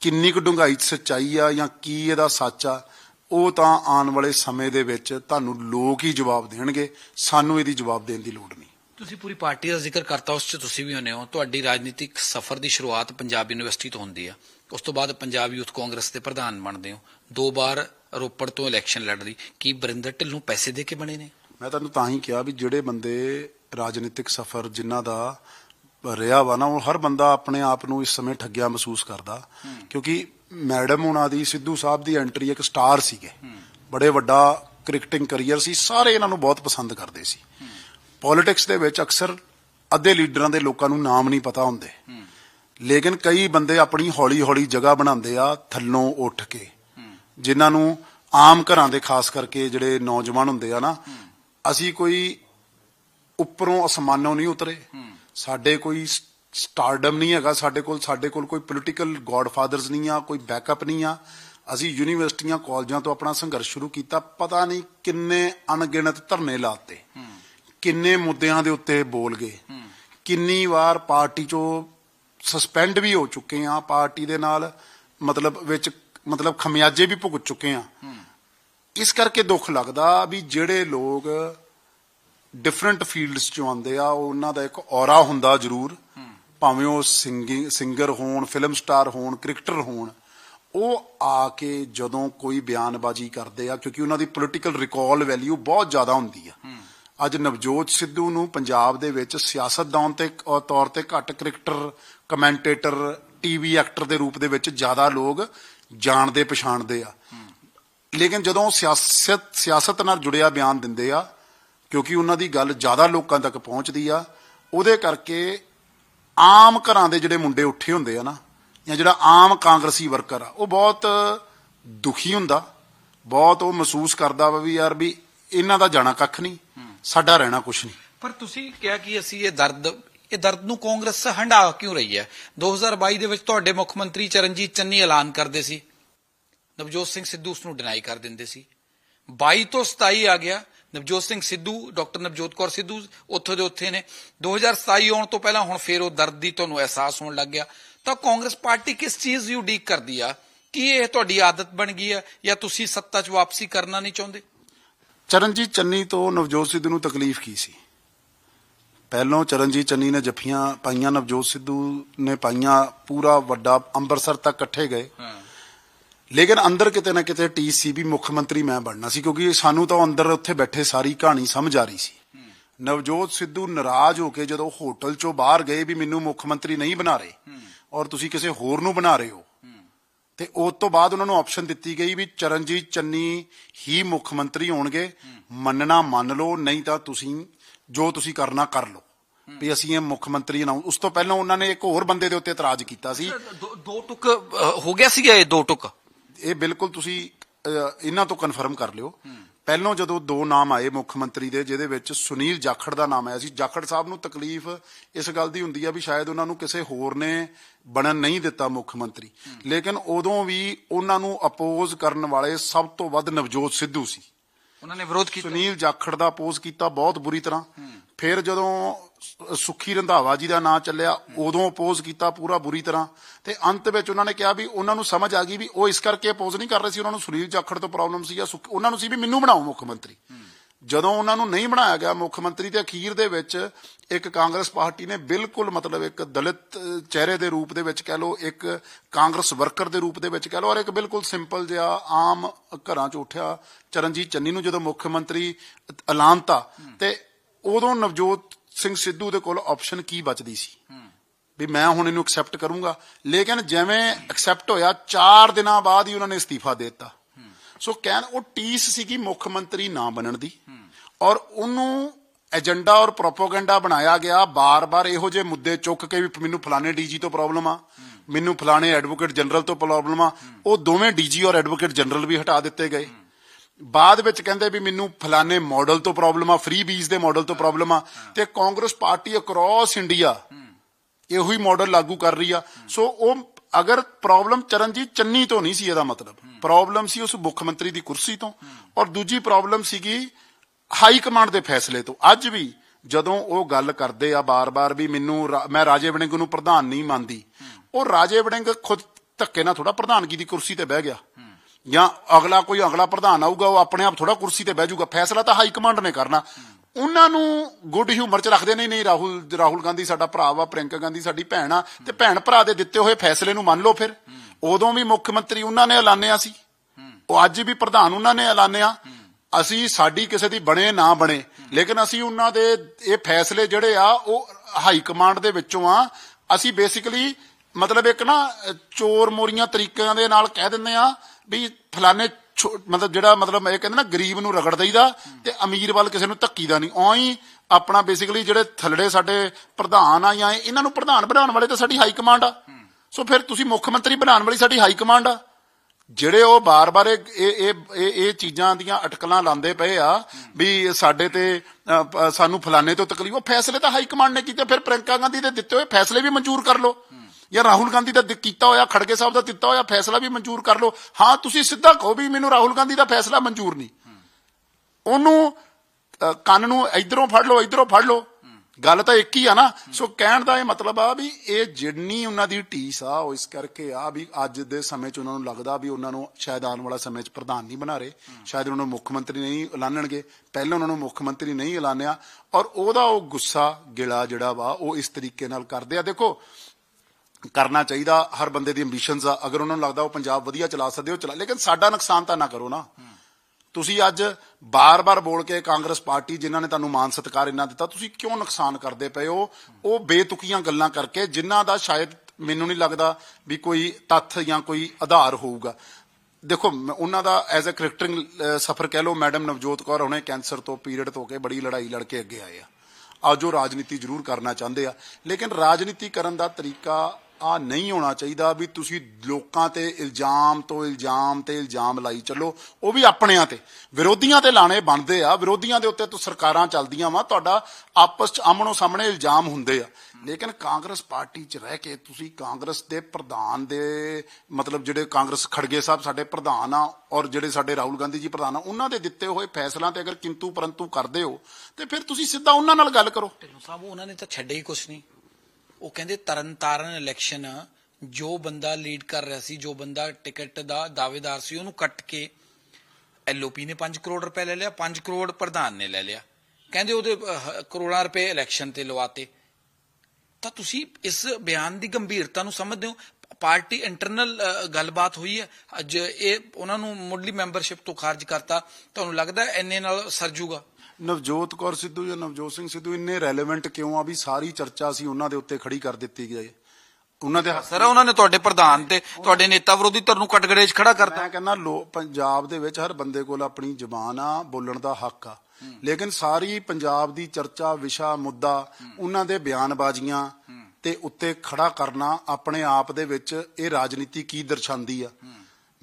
S2: ਕਿੰਨੀ ਕੁ ਡੂੰਘਾਈ ਸੱਚਾਈ ਆ ਜਾਂ ਕੀ ਇਹਦਾ ਸੱਚ ਆ ਉਹ ਤਾਂ ਆਉਣ ਵਾਲੇ ਸਮੇਂ ਦੇ ਵਿੱਚ ਤੁਹਾਨੂੰ ਲੋਕ ਹੀ ਜਵਾਬ ਦੇਣਗੇ। ਸਾਨੂੰ ਇਹਦੀ ਜਵਾਬ ਦੇਣ ਦੀ ਲੋੜ ਨਹੀਂ।
S1: ਤੁਸੀਂ ਪੂਰੀ ਪਾਰਟੀ ਦਾ ਜ਼ਿਕਰ ਕਰਤਾ ਉਸ 'ਚ ਤੁਸੀਂ ਵੀ ਹੁੰਨੇ ਹੋ। ਤੁਹਾਡੀ ਰਾਜਨੀਤਿਕ ਸਫ਼ਰ ਦੀ ਸ਼ੁਰੂਆਤ ਪੰਜਾਬ ਯੂਨੀਵਰਸਿਟੀ ਤੋਂ ਹੁੰਦੀ ਆ। ਉਸ ਤੋਂ ਬਾਅਦ ਪੰਜਾਬ ਯੂਥ ਕਾਂਗਰਸ ਦੇ ਪ੍ਰਧਾਨ ਬਣਦੇ ਹੋ। ਦੋ ਵਾਰ ਰੋਪੜ ਤੋਂ ਇਲੈਕਸ਼ਨ ਲੜਦੀ ਕੀ ਬਰਿੰਦਰ ਢਿੱਲੋਂ ਪੈਸੇ ਦੇ ਕੇ ਬਣੇ ਨੇ?
S2: ਮੈਂ ਤੁਹਾਨੂੰ ਤਾਂ ਹੀ ਕਿਹਾ ਵੀ ਜਿਹੜੇ ਬੰਦੇ ਰਾਜਨੀਤਿਕ ਸਫ਼ਰ ਜਿਨ੍ਹਾਂ ਦਾ ਰਿਹਾ ਵਾ ਨਾ, ਉਹ ਹਰ ਬੰਦਾ ਆਪਣੇ ਆਪ ਨੂੰ ਇਸ ਸਮੇਂ ਠੱਗਿਆ ਮਹਿਸੂਸ ਕਰਦਾ। ਕਿਉਂਕਿ ਮੈਡਮ ਉਹਨਾਂ ਦੀ, ਸਿੱਧੂ ਸਾਹਿਬ ਦੀ ਐਂਟਰੀ ਇੱਕ ਸਟਾਰ ਸੀਗੇ। ਬੜੇ ਵੱਡਾ ਕ੍ਰਿਕਟਿੰਗ ਕਰੀਅਰ ਸੀ, ਸਾਰੇ ਇਹਨਾਂ ਨੂੰ ਬਹੁਤ ਪਸੰਦ ਕਰਦੇ ਸੀ। ਪੋਲਿਟਿਕਸ ਦੇ ਵਿੱਚ ਅਕਸਰ ਅੱਧੇ ਲੀਡਰਾਂ ਦੇ ਲੋਕਾਂ ਨੂੰ ਨਾਮ ਨਹੀਂ ਪਤਾ ਹੁੰਦੇ। ਲੇਕਿਨ ਕਈ ਬੰਦੇ ਆਪਣੀ ਹੌਲੀ-ਹੌਲੀ ਜਗ੍ਹਾ ਬਣਾਉਂਦੇ ਆ, ਥੱਲੋਂ ਉੱਠ ਕੇ। ਜਿਨ੍ਹਾਂ ਨੂੰ ਆਮ ਘਰਾਂ ਦੇ, ਖਾਸ ਕਰਕੇ ਜਿਹੜੇ ਨੌਜਵਾਨ ਹੁੰਦੇ ਆ ਨਾ, ਅਸੀਂ ਕੋਈ ਉੱਪਰੋਂ ਅਸਮਾਨੋਂ ਨਹੀਂ ਉਤਰੇ। ਸਾਡੇ ਕੋਈ ਸਟਾਰਡਮ ਨਹੀਂ ਹੈਗਾ। ਸਾਡੇ ਕੋਲ ਸਾਡੇ ਕੋਲ ਕੋਈ ਪੋਲੀਟੀਕਲ ਗੋਡਫਾਦਰਸ ਨਹੀਂ ਆ, ਕੋਈ ਬੈਕਅਪ ਨਹੀਂ ਆ। ਅਸੀਂ ਯੂਨੀਵਰਸਿਟੀਆਂ, ਕਾਲਜਾਂ ਤੋਂ ਆਪਣਾ ਸੰਘਰਸ਼ ਸ਼ੁਰੂ ਕੀਤਾ। ਪਤਾ ਨਹੀਂ ਕਿੰਨੇ ਅਣਗਿਣਤ ਧਰਨੇ ਲਾਤੇ। ਕਿੰਨੇ ਮੁੱਦਿਆਂ ਦੇ ਉੱਤੇ ਬੋਲ ਗਏ। ਕਿੰਨੀ ਵਾਰ ਪਾਰਟੀ ਚੋਂ ਸਸਪੈਂਡ ਵੀ ਹੋ ਚੁੱਕੇ ਆ। ਪਾਰਟੀ ਦੇ ਨਾਲ ਮਤਲਬ ਵਿੱਚ, ਮਤਲਬ ਖਮਿਆਜੇ ਵੀ ਭੁਗਤ ਚੁੱਕੇ ਆ। ਇਸ ਕਰਕੇ ਦੁੱਖ ਲੱਗਦਾ ਵੀ ਜਿਹੜੇ ਲੋਕ ਡਿਫਰੈਂਟ ਫੀਲਡਸ ਚੋਂ ਆਉਂਦੇ ਆ, ਉਹ ਉਹਨਾਂ ਦਾ ਇੱਕ ਔਰਾ ਹੁੰਦਾ ਜ਼ਰੂਰ। ਭਾਵੇਂ ਉਹ ਸਿੰਗਿੰਗ ਸਿੰਗਰ ਹੋਣ ਫਿਲਮ ਸਟਾਰ ਹੋਣ ਕ੍ਰਿਕਟਰ ਹੋਣ, ਉਹ ਆ ਕੇ ਜਦੋਂ ਕੋਈ ਬਿਆਨਬਾਜ਼ੀ ਕਰਦੇ ਆ, ਕਿਉਂਕਿ ਉਹਨਾਂ ਦੀ ਪੋਲੀਟੀਕਲ ਰਿਕਾਲ ਵੈਲਿਊ ਬਹੁਤ ਜ਼ਿਆਦਾ ਹੁੰਦੀ ਆ। ਅੱਜ ਨਵਜੋਤ ਸਿੱਧੂ ਨੂੰ ਪੰਜਾਬ ਦੇ ਵਿੱਚ ਸਿਆਸਤਦਾਨ ਤੇ ਤੌਰ ਤੇ ਘੱਟ ਕ੍ਰਿਕਟਰ ਕਮੈਂਟੇਟਰ ਟੀਵੀ ਐਕਟਰ ਦੇ ਰੂਪ ਦੇ ਵਿੱਚ ਜ਼ਿਆਦਾ ਲੋਕ ਜਾਣਦੇ, ਪਛਾਣਦੇ ਆ। ਲੇਕਿਨ ਜਦੋਂ ਉਹ ਸਿਆਸਤ ਸਿਆਸਤ ਨਾਲ ਜੁੜਿਆ ਬਿਆਨ ਦਿੰਦੇ ਆ ਕਿਉਂਕਿ ਉਹਨਾਂ ਦੀ ਗੱਲ ਜ਼ਿਆਦਾ ਲੋਕਾਂ ਤੱਕ ਪਹੁੰਚਦੀ ਆ, ਉਹਦੇ ਕਰਕੇ ਆਮ ਘਰਾਂ ਦੇ ਜਿਹੜੇ ਮੁੰਡੇ ਉੱਠੇ ਹੁੰਦੇ ਆ ਨਾ, ਜਾਂ ਜਿਹੜਾ ਆਮ ਕਾਂਗਰਸੀ ਵਰਕਰ ਆ, ਉਹ ਬਹੁਤ ਦੁਖੀ ਹੁੰਦਾ, ਬਹੁਤ ਉਹ ਮਹਿਸੂਸ ਕਰਦਾ ਵਾ ਵੀ ਯਾਰ ਵੀ ਇਹਨਾਂ ਦਾ ਜਾਣਾ ਕੱਖ ਨਹੀਂ, ਸਾਡਾ ਰਹਿਣਾ ਕੁਛ ਨਹੀਂ।
S1: ਪਰ ਤੁਸੀਂ ਕਿਹਾ ਕਿ ਅਸੀਂ ਇਹ ਦਰਦ ਇਹ ਦਰਦ ਨੂੰ ਕਾਂਗਰਸ ਹੰਢਾ ਕਿਉਂ ਰਹੀ ਹੈ? 2022 ਦੇ ਵਿੱਚ ਤੁਹਾਡੇ ਮੁੱਖ ਮੰਤਰੀ ਚਰਨਜੀਤ ਚੰਨੀ ਐਲਾਨ ਕਰਦੇ ਸੀ। ਨਵਜੋਤ ਸਿੰਘ ਸਿੱਧੂ ਉਸ ਨੂੰ ਡਿਨਾਈ ਕਰ ਦਿੰਦੇ ਸੀ। 22 ਤੋਂ 27 ਆ ਗਿਆ। ਨਵਜੋਤ ਸਿੰਘ ਸਿੱਧੂ ਡਾਕਟਰ ਨਵਜੋਤ ਕੌਰ ਸਿੱਧੂ ਉੱਥੇ ਦੇ ਉੱਥੇ ਨੇ। 2027 ਆਉਣ ਤੋਂ ਪਹਿਲਾਂ ਹੁਣ ਫੇਰ ਉਹ ਦਰਦ ਦੀ ਤੁਹਾਨੂੰ ਅਹਿਸਾਸ ਹੋਣ ਲੱਗ ਗਿਆ। ਤਾਂ ਕਾਂਗਰਸ ਪਾਰਟੀ ਕਿਸ ਚੀਜ਼ ਦੀ ਉਡੀਕ ਕਰਦੀ ਆ? ਕੀ ਇਹ ਤੁਹਾਡੀ ਆਦਤ ਬਣ ਗਈ ਆ ਜਾਂ ਤੁਸੀਂ ਸੱਤਾ 'ਚ ਵਾਪਸੀ ਕਰਨਾ ਨਹੀਂ ਚਾਹੁੰਦੇ?
S2: ਚਰਨਜੀਤ ਚੰਨੀ ਤੋਂ ਨਵਜੋਤ ਸਿੱਧੂ ਨੂੰ ਤਕਲੀਫ ਕੀ ਸੀ? ਪਹਿਲੋਂ ਚਰਨਜੀਤ ਚੰਨੀ ਨੇ ਜੱਫੀਆਂ ਪਾਈਆਂ ਨਵਜੋਤ ਸਿੱਧੂ ਨੇ ਪਾਈਆਂ ਪੂਰਾ ਵੱਡਾ ਅੰਮ੍ਰਿਤਸਰ ਤੱਕ ਇਕੱਠੇ ਗਏ। ਲੇਕਿਨ ਅੰਦਰ ਕਿਤੇ ਨਾ ਕਿਤੇ ਟੀਸੀਬੀ ਮੁੱਖ ਮੰਤਰੀ ਮੈਂ ਬਣਨਾ ਸੀ, ਕਿਉਂਕਿ ਸਾਨੂੰ ਤਾਂ ਅੰਦਰ ਉੱਥੇ ਬੈਠੇ ਸਾਰੀ ਕਹਾਣੀ ਸਮਝ ਆ ਰਹੀ ਸੀ। ਨਵਜੋਤ ਸਿੱਧੂ ਨਾਰਾਜ਼ ਹੋ ਕੇ ਜਦੋਂ ਹੋਟਲ ਚੋਂ ਬਾਹਰ ਗਏ ਵੀ ਮੈਨੂੰ ਮੁੱਖ ਮੰਤਰੀ ਨਹੀਂ ਬਣਾ ਰਹੇ ਔਰ ਤੁਸੀਂ ਕਿਸੇ ਹੋਰ ਨੂੰ ਬਣਾ ਰਹੇ ਹੋ, ਤੇ ਉਸ ਤੋਂ ਬਾਅਦ ਉਹਨਾਂ ਨੂੰ ਆਪਸ਼ਨ ਦਿੱਤੀ ਗਈ ਵੀ ਚਰਨਜੀਤ ਚੰਨੀ ਹੀ ਮੁੱਖ ਮੰਤਰੀ ਹੋਣਗੇ। ਮੰਨਣਾ ਮੰਨ ਲਓ, ਨਹੀਂ ਤਾਂ ਤੁਸੀਂ, ਜੋ ਤੁਸੀਂ ਕਰਨਾ ਕਰ ਲਓ। ਵੀ ਅਸੀਂ ਇਹ ਮੁੱਖ ਮੰਤਰੀ ਅਨਾਉਂਸ ਉਸ ਤੋਂ ਪਹਿਲਾਂ ਉਹਨਾਂ ਨੇ ਇੱਕ ਹੋਰ ਬੰਦੇ ਦੇ ਉੱਤੇ ਇਤਰਾਜ਼ ਕੀਤਾ ਸੀ।
S1: ਦੋ- ਦੋ ਟੁਕ ਹੋ ਗਿਆ ਸੀਗਾ ਇਹ ਦੋ ਟੁਕ?
S2: ਇਹ ਬਿਲਕੁਲ ਤੁਸੀਂ ਅਹ, ਇਹਨਾਂ ਤੋਂ ਕਨਫਰਮ ਕਰ ਲਿਓ। ਪਹਿਲੋਂ ਜਦੋਂ ਦੋ ਨਾਮ ਆਏ ਮੁੱਖ ਮੰਤਰੀ ਦੇ ਜਿਹਦੇ ਵਿੱਚ ਸੁਨੀਲ ਜਾਖੜ ਦਾ ਨਾਮ ਆਇਆ ਸੀ ਜਾਖੜ ਸਾਹਿਬ ਨੂੰ ਤਕਲੀਫ ਇਸ ਗੱਲ ਦੀ ਹੁੰਦੀ ਆ ਵੀ ਸ਼ਾਇਦ ਉਹਨਾਂ ਨੂੰ ਕਿਸੇ ਹੋਰ ਨੇ ਬਣਨ ਨਹੀਂ ਦਿੱਤਾ ਮੁੱਖ ਮੰਤਰੀ। ਲੇਕਿਨ ਉਦੋਂ ਵੀ ਉਹਨਾਂ ਨੂੰ ਅਪੋਜ਼ ਕਰਨ ਵਾਲੇ ਸਭ ਤੋਂ ਵੱਧ ਨਵਜੋਤ ਸਿੱਧੂ ਸੀ।
S1: ਉਹਨਾਂ ਨੇ ਵਿਰੋਧ ਕੀਤਾ।
S2: ਸੁਨੀਲ ਜਾਖੜ ਦਾ ਅਪੋਜ਼ ਕੀਤਾ ਬਹੁਤ ਬੁਰੀ ਤਰ੍ਹਾਂ। ਫਿਰ ਜਦੋਂ ਸ- ਸੁੱਖੀ ਰੰਧਾਵਾ ਜੀ ਦਾ ਨਾਂ ਚੱਲਿਆ, ਉਦੋਂ ਅਪੋਜ਼ ਕੀਤਾ ਪੂਰਾ ਬੁਰੀ ਤਰ੍ਹਾਂ। ਤੇ ਅੰਤ ਵਿੱਚ ਉਹਨਾਂ ਨੇ ਕਿਹਾ ਵੀ ਉਹਨਾਂ ਨੂੰ ਸਮਝ ਆ ਗਈ ਵੀ ਉਹ ਇਸ ਕਰਕੇ ਅਪੋਜ਼ ਨਹੀਂ ਕਰ ਰਹੇ ਸੀ, ਉਹਨਾਂ ਨੂੰ ਸੁਨੀਲ ਜਾਖੜ ਤੋਂ ਪ੍ਰੋਬਲਮ ਸੀ ਜਾਂ ਸੁੱਖ- ਉਹਨਾਂ ਨੂੰ ਸੀ ਵੀ ਮੈਨੂੰ ਬਣਾਓ ਮੁੱਖ ਮੰਤਰੀ। ਜਦੋਂ ਉਹਨਾਂ ਨੂੰ ਨਹੀਂ ਬਣਾਇਆ ਗਿਆ ਮੁੱਖ ਮੰਤਰੀ ਤੇ ਅਖੀਰ ਦੇ ਵਿੱਚ, ਇੱਕ ਕਾਂਗਰਸ ਪਾਰਟੀ ਨੇ ਬਿਲਕੁਲ ਮਤਲਬ ਇੱਕ ਦਲਿਤ ਚਿਹਰੇ ਦੇ ਰੂਪ ਦੇ ਵਿੱਚ ਕਹਿ ਲਓ, ਇੱਕ ਕਾਂਗਰਸ ਵਰਕਰ ਦੇ ਰੂਪ ਦੇ ਵਿੱਚ ਕਹਿ ਲਓ, ਔਰ ਇੱਕ ਬਿਲਕੁਲ ਸਿੰਪਲ ਜਿਹਾ ਆਮ ਘਰਾਂ 'ਚ ਉੱਠਿਆ ਚਰਨਜੀਤ ਚੰਨੀ ਨੂੰ ਜਦੋਂ ਮੁੱਖ ਮੰਤਰੀ ਐਲਾਨਤਾ, ਤੇ ਉਦੋਂ ਨਵਜੋਤ ਸਿੰਘ ਸਿੱਧੂ ਦੇ ਕੋਲ ਆਪਸ਼ਨ ਕੀ ਬਚਦੀ ਸੀ? ਵੀ ਮੈਂ ਹੁਣ ਇਹਨੂੰ ਐਕਸੈਪਟ ਕਰੂੰਗਾ। ਲੇਕਿਨ ਜਿਵੇਂ ਐਕਸੈਪਟ ਹੋਇਆ 4 ਦਿਨਾਂ ਬਾਅਦ ਹੀ ਉਹਨਾਂ ਨੇ ਅਸਤੀਫਾ ਦੇ ਦਿੱਤਾ। ਸੋ ਕਹਿਣ, ਉਹ ਟੀਸ ਸੀਗੀ ਮੁੱਖ ਮੰਤਰੀ ਨਾ ਬਣਨ ਦੀ। ਔਰ ਉਹਨੂੰ ਏਜੰਡਾ ਔਰ ਪ੍ਰੋਪਾਗੈਂਡਾ ਬਣਾਇਆ ਗਿਆ। ਬਾਰ-ਬਾਰ ਇਹੋ ਜਿਹੇ ਮੁੱਦੇ ਚੁੱਕ ਕੇ ਵੀ ਮੈਨੂੰ ਫਲਾਣੇ ਡੀਜੀ ਤੋਂ ਪ੍ਰੋਬਲਮ ਆ, ਮੈਨੂੰ ਫਲਾਣੇ ਐਡਵੋਕੇਟ ਜਨਰਲ ਤੋਂ ਪ੍ਰੋਬਲਮ ਆ, ਉਹ ਦੋਵੇਂ ਡੀਜੀ ਔਰ ਐਡਵੋਕੇਟ ਜਨਰਲ ਵੀ ਹਟਾ ਦਿੱਤੇ ਗਏ। ਬਾਅਦ ਵਿੱਚ ਕਹਿੰਦੇ ਵੀ ਮੈਨੂੰ ਫਲਾਣੇ ਮਾਡਲ ਤੋਂ ਪ੍ਰੋਬਲਮ ਆ, ਫ੍ਰੀ ਬੀਜ ਦੇ ਮਾਡਲ ਤੋਂ ਪ੍ਰੋਬਲਮ ਆ ਤੇ ਕਾਂਗਰਸ ਪਾਰਟੀ ਅਕ੍ਰੋਸ ਇੰਡੀਆ ਇਹੋ ਹੀ ਮਾਡਲ ਲਾਗੂ ਕਰ ਰਹੀ ਆ। ਸੋ ਉਹ ਅਗਰ ਪ੍ਰੋਬਲਮ ਚਰਨਜੀਤ ਚੰਨੀ ਤੋਂ ਨਹੀਂ ਸੀ ਇਹਦਾ ਮਤਲਬ। ਪ੍ਰੋਬਲਮ ਸੀ ਉਸ ਮੁੱਖ ਮੰਤਰੀ ਦੀ ਕੁਰਸੀ ਤੋਂ ਔਰ ਦੂਜੀ ਪ੍ਰੋਬਲਮ ਸੀਗੀ ਹਾਈ ਕਮਾਂਡ ਦੇ ਫੈਸਲੇ ਤੋਂ। ਅੱਜ ਵੀ ਜਦੋਂ ਉਹ ਗੱਲ ਕਰਦੇ ਆ, ਬਾਰ-ਬਾਰ ਵੀ ਮੈਨੂੰ ਮੈਂ ਰਾਜੇ ਵੜਿੰਗ ਨੂੰ ਪ੍ਰਧਾਨ ਨਹੀਂ ਮੰਨਦੀ। ਉਹ ਰਾਜੇ ਵੜਿੰਗ ਖੁਦ ਧੱਕੇ ਨਾਲ ਥੋੜਾ ਪ੍ਰਧਾਨਗੀ ਦੀ ਕੁਰਸੀ ਤੇ ਬਹਿ ਗਿਆ। ਜਾਂ ਅਗਲਾ ਕੋਈ ਅਗਲਾ ਪ੍ਰਧਾਨ ਆਊਗਾ, ਉਹ ਆਪਣੇ ਆਪ ਥੋੜਾ ਕੁਰਸੀ ਤੇ ਬਹਿ ਜਾਊਗਾ। ਫੈਸਲਾ ਤਾਂ ਹਾਈ ਕਮਾਂਡ ਨੇ ਕਰਨਾ। ਉਹਨਾਂ ਨੂੰ ਗੁੱਡ ਹਿਊਮਰ ਚ ਰੱਖਦੇ ਨਹੀਂ ਨਹੀਂ, ਰਾਹੁਲ ਰਾਹੁਲ ਗਾਂਧੀ ਸਾਡਾ ਭਰਾ ਵਾ ਪ੍ਰਿੰਕਾ ਗਾਂਧੀ ਸਾਡੀ ਭੈਣ ਆ, ਤੇ ਭੈਣ ਭਰਾ ਦੇ ਦਿੱਤੇ ਹੋਏ ਫੈਸਲੇ ਨੂੰ ਮੰਨ ਲਓ ਫਿਰ। ਉਦੋਂ ਵੀ ਮੁੱਖ ਮੰਤਰੀ ਉਹਨਾਂ ਨੇ ਐਲਾਨਿਆ ਸੀ। ਉਹ ਅੱਜ ਵੀ ਪ੍ਰਧਾਨ ਉਹਨਾਂ ਨੇ ਐਲਾਨਿਆ। ਅਸੀਂ ਸਾਡੀ ਕਿਸੇ ਦੀ ਬਣੇ, ਨਾ ਬਣੇ। ਲੇਕਿਨ ਅਸੀਂ ਉਹਨਾਂ ਦੇ ਇਹ ਫੈਸਲੇ ਜਿਹੜੇ ਆ, ਉਹ ਹਾਈ ਕਮਾਂਡ ਦੇ ਵਿੱਚੋਂ ਆ। ਅਸੀਂ ਬੇਸਿਕਲੀ ਮਤਲਬ ਇੱਕ ਨਾ ਚੋਰ ਮੋਰੀਆਂ ਤਰੀਕਿਆਂ ਦੇ ਨਾਲ ਕਹਿ ਦਿੰਦੇ ਆ ਵੀ ਫਲਾਣੇ ਮਤਲਬ ਜਿਹੜਾ ਮਤਲਬ ਇਹ ਕਹਿੰਦੇ ਨਾ ਗਰੀਬ ਨੂੰ ਰਗੜ ਦਈਦਾ ਤੇ ਅਮੀਰ ਵੱਲ ਕਿਸੇ ਨੂੰ ਧੱਕੀਦਾ ਨਹੀਂ। ਉਹੀ ਆਪਣਾ ਬੇਸਿਕਲੀ ਜਿਹੜੇ ਥੱਲੜੇ ਸਾਡੇ ਪ੍ਰਧਾਨ ਆ ਜਾਂ ਇਹਨਾਂ ਨੂੰ ਪ੍ਰਧਾਨ ਬਣਾਉਣ ਵਾਲੇ ਤਾਂ ਸਾਡੀ ਹਾਈ ਕਮਾਂਡ ਆ। ਸੋ ਫਿਰ ਤੁਸੀਂ ਮੁੱਖ ਮੰਤਰੀ ਬਣਾਉਣ ਵਾਲੀ ਸਾਡੀ ਹਾਈ ਕਮਾਂਡ ਆ। ਜਿਹੜੇ ਉਹ ਬਾਰ-ਬਾਰ ਇਹ ਇਹ ਇਹ- ਚੀਜ਼ਾਂ ਦੀਆਂ ਅਟਕਲਾਂ ਲਾਉਂਦੇ ਪਏ ਆ ਵੀ ਸਾਡੇ ਤੇ ਸਾਨੂੰ ਫਲਾਣੇ ਤੋਂ ਤਕਲੀਫ ਉਹ ਫੈਸਲੇ ਤਾਂ ਹਾਈ ਕਮਾਂਡ ਨੇ ਕੀਤੇ, ਫਿਰ ਪ੍ਰਿੰਕਾ ਗਾਂਧੀ ਦੇ ਦਿੱਤੇ ਹੋਏ ਫੈਸਲੇ ਵੀ ਮਨਜ਼ੂਰ ਕਰ ਲਓ। ਜਾਂ ਰਾਹੁਲ ਗਾਂਧੀ ਦਾ ਕੀਤਾ ਹੋਇਆ, ਖੜਗੇ ਸਾਹਿਬ ਦਾ ਦਿੱਤਾ ਹੋਇਆ ਫੈਸਲਾ ਵੀ ਮਨਜ਼ੂਰ ਕਰ ਲਓ। ਹਾਂ, ਤੁਸੀਂ ਸਿੱਧਾ ਕਹੋ ਵੀ ਮੈਨੂੰ ਰਾਹੁਲ ਗਾਂਧੀ ਦਾ ਫੈਸਲਾ ਮਨਜ਼ੂਰ ਨਹੀਂ। ਉਹਨੂੰ ਕੰਨ ਨੂੰ ਇਧਰੋਂ ਫੜ ਲਓ, ਇਧਰੋਂ ਫੜ ਲਓ। ਗੱਲ ਤਾਂ ਇੱਕ ਹੀ ਆ ਨਾ। ਸੋ ਕਹਿਣ ਦਾ ਇਹ ਮਤਲਬ ਆ ਵੀ ਇਹ ਜਿੰਨੀ ਉਹਨਾਂ ਦੀ ਟੀਸ ਆ, ਉਹ ਇਸ ਕਰਕੇ ਆ ਵੀ ਅੱਜ ਦੇ ਸਮੇਂ 'ਚ ਉਹਨਾਂ ਨੂੰ ਲੱਗਦਾ ਵੀ ਉਹਨਾਂ ਨੂੰ ਸ਼ਾਇਦ ਆਉਣ ਵਾਲਾ ਸਮੇਂ 'ਚ ਪ੍ਰਧਾਨ ਨਹੀਂ ਬਣਾ ਰਹੇ। ਸ਼ਾਇਦ ਉਹਨਾਂ ਨੂੰ ਮੁੱਖ ਮੰਤਰੀ ਨਹੀਂ ਐਲਾਨਣਗੇ। ਪਹਿਲਾਂ ਉਹਨਾਂ ਨੂੰ ਮੁੱਖ ਮੰਤਰੀ ਨਹੀਂ ਐਲਾਨਿਆ। ਔਰ ਉਹਦਾ ਉਹ ਗੁੱਸਾ ਗਿਲਾ ਜਿਹੜਾ ਵਾ, ਉਹ ਇਸ ਤਰੀਕੇ ਨਾਲ ਕਰਦੇ ਆ। ਦੇਖੋ ਕਰਨਾ ਚਾਹੀਦਾ, ਹਰ ਬੰਦੇ ਦੀ ਐਂਬੀਸ਼ਨਸ ਆ। ਅਗਰ ਉਹਨਾਂ ਨੂੰ ਲੱਗਦਾ ਉਹ ਪੰਜਾਬ ਵਧੀਆ ਚਲਾ ਸਕਦੇ ਹੋ ਚਲਾ। ਲੇਕਿਨ ਸਾਡਾ ਨੁਕਸਾਨ ਤਾਂ ਨਾ ਕਰੋ ਨਾ। ਤੁਸੀਂ ਅੱਜ ਬਾਰ-ਬਾਰ ਬੋਲ ਕੇ ਕਾਂਗਰਸ ਪਾਰਟੀ, ਜਿਨ੍ਹਾਂ ਨੇ ਤੁਹਾਨੂੰ ਮਾਨ ਸਤਿਕਾਰ ਇੰਨਾ ਦਿੱਤਾ, ਤੁਸੀਂ ਕਿਉਂ ਨੁਕਸਾਨ ਕਰਦੇ ਪਏ ਹੋ? ਉਹ ਬੇਤੁਕੀਆਂ ਗੱਲਾਂ ਕਰਕੇ, ਜਿਨ੍ਹਾਂ ਦਾ ਸ਼ਾਇਦ ਮੈਨੂੰ ਨਹੀਂ ਲੱਗਦਾ ਵੀ ਕੋਈ ਤੱਥ ਜਾਂ ਕੋਈ ਆਧਾਰ ਹੋਊਗਾ। ਦੇਖੋ ਉਹਨਾਂ ਦਾ ਐਜ਼ ਅ ਕਰੈਕਟਰਿੰਗ ਸਫਰ ਕਹਿ ਲਓ, ਮੈਡਮ ਨਵਜੋਤ ਕੌਰ ਹੁਣੇ ਕੈਂਸਰ ਤੋਂ ਪੀਰੀਅਡ ਤੋਂ ਕੇ ਬੜੀ ਲੜਾਈ ਲੜ ਕੇ ਅੱਗੇ ਆਏ ਆ। ਅੱਜ ਉਹ ਰਾਜਨੀਤੀ ਜ਼ਰੂਰ ਕਰਨਾ ਚਾਹੁੰਦੇ ਆ। ਲੇਕਿਨ ਰਾਜਨੀਤੀ ਕਰਨ ਦਾ ਤਰੀਕਾ ਆ ਨਹੀਂ ਹੋਣਾ ਚਾਹੀਦਾ ਵੀ ਤੁਸੀਂ ਲੋਕਾਂ ਤੇ ਇਲਜ਼ਾਮ ਤੋਂ ਇਲਜ਼ਾਮ ਤੇ ਇਲਜ਼ਾਮ ਲਾਈ ਚੱਲੋ। ਉਹ ਵੀ ਆਪਣਿਆਂ ਤੇ। ਵਿਰੋਧੀਆਂ ਤੇ ਲਾਣੇ ਬਣਦੇ ਆ। ਵਿਰੋਧੀਆਂ ਦੇ ਉੱਤੇ ਤਾਂ ਸਰਕਾਰਾਂ ਚੱਲਦੀਆਂ ਵਾ। ਤੁਹਾਡਾ ਆਪਸ ਚ ਆਮਣੋ ਸਾਹਮਣੇ ਇਲਜ਼ਾਮ ਹੁੰਦੇ ਆ। ਲੇਕਿਨ ਕਾਂਗਰਸ ਪਾਰਟੀ ਚ ਰਹਿ ਕੇ ਤੁਸੀਂ ਕਾਂਗਰਸ ਦੇ ਪ੍ਰਧਾਨ ਦੇ ਮਤਲਬ ਜਿਹੜੇ ਕਾਂਗਰਸ ਖੜਗੇ ਸਾਹਿਬ ਸਾਡੇ ਪ੍ਰਧਾਨ ਆ ਔਰ ਜਿਹੜੇ ਸਾਡੇ ਰਾਹੁਲ ਗਾਂਧੀ ਜੀ ਪ੍ਰਧਾਨ ਆ, ਉਹਨਾਂ ਦੇ ਦਿੱਤੇ ਹੋਏ ਫੈਸਲਾ ਤੇ ਅਗਰ ਕਿੰਤੂ ਪਰੰਤੂ ਕਰਦੇ ਹੋ, ਤੇ ਫਿਰ ਤੁਸੀਂ ਸਿੱਧਾ ਉਹਨਾਂ ਨਾਲ ਗੱਲ ਕਰੋ।
S1: ਢਿੱਲੋਂ ਸਾਹਿਬ, ਉਹਨਾਂ ਨੇ ਤਾਂ ਛੱਡੇ ਹੀ ਕੁਛ ਨਹੀਂ। ਉਹ ਕਹਿੰਦੇ ਤਰਨਤਾਰਨ ਇਲੈਕਸ਼ਨ ਜੋ ਬੰਦਾ ਲੀਡ ਕਰ ਰਿਹਾ ਸੀ, ਜੋ ਬੰਦਾ ਟਿਕਟ ਦਾ ਦਾਅਵੇਦਾਰ ਸੀ, ਉਹਨੂੰ ਕੱਟ ਕੇ ਐਲਓਪੀ ਨੇ 5 ਕਰੋੜ ਰੁਪਏ ਲੈ ਲਿਆ 5 ਕਰੋੜ ਪ੍ਰਧਾਨ ਨੇ ਲੈ ਲਿਆ। ਕਹਿੰਦੇ ਉਹਦੇ ਕਰੋੜਾਂ ਰੁਪਏ ਇਲੈਕਸ਼ਨ ਤੇ ਲਵਾਤੇ। ਤਾਂ ਤੁਸੀਂ ਇਸ ਬਿਆਨ ਦੀ ਗੰਭੀਰਤਾ ਨੂੰ ਸਮਝਦੇ ਹੋ? ਪਾਰਟੀ ਇੰਟਰਨਲ ਗੱਲਬਾਤ ਹੋਈ ਹੈ। ਅੱਜ ਇਹ, ਉਹਨਾਂ ਨੂੰ ਮੁੱਢਲੀ ਮੈਂਬਰਸ਼ਿਪ ਤੋਂ ਖਾਰਜ ਕਰਤਾ। ਤੁਹਾਨੂੰ ਲੱਗਦਾ ਹੈ ਇੰਨੇ ਨਾਲ ਸਰਜੂਗਾ
S2: ਨਵਜੋਤ ਕੌਰ ਸਿੱਧੂ ਜਾਂ ਨਵਜੋਤ ਸਿੰਘ ਸਿੱਧੂ ਇੰਨੇ ਰੈਲੇਵੈਂਟ ਕਿਉਂ ਆ ਵੀ ਸਾਰੀ ਚਰਚਾ ਸੀ ਉਹਨਾਂ ਦੇ ਉੱਤੇ ਖੜੀ ਕਰ ਦਿੱਤੀ ਗਈ ਉਹਨਾਂ ਦੇ
S1: ਸਰ ਉਹਨਾਂ ਨੇ ਤੁਹਾਡੇ ਪ੍ਰਧਾਨ ਤੇ ਤੁਹਾਡੇ ਨੇਤਾ ਵਿਰੋਧੀ ਧਿਰ ਨੂੰ ਕਟਗੜੇ 'ਚ ਖੜਾ ਕਰਤਾ।
S2: ਮੈਂ ਕਹਿੰਦਾ ਲੋ ਪੰਜਾਬ ਦੇ ਵਿੱਚ ਹਰ ਬੰਦੇ ਕੋਲ ਆਪਣੀ ਜ਼ੁਬਾਨ ਆ ਬੋਲਣ ਦਾ ਹੱਕ ਆ। ਲੇਕਿਨ ਸਾਰੀ ਪੰਜਾਬ ਦੀ ਚਰਚਾ ਵਿਸ਼ਾ ਮੁੱਦਾ ਉਹਨਾਂ ਦੇ ਬਿਆਨਬਾਜ਼ੀਆਂ ਤੇ ਉੱਤੇ ਖੜਾ ਕਰਨਾ ਆਪਣੇ ਆਪ ਦੇ ਵਿੱਚ ਇਹ ਰਾਜਨੀਤੀ ਕੀ ਦਰਸਾਉਂਦੀ ਆ?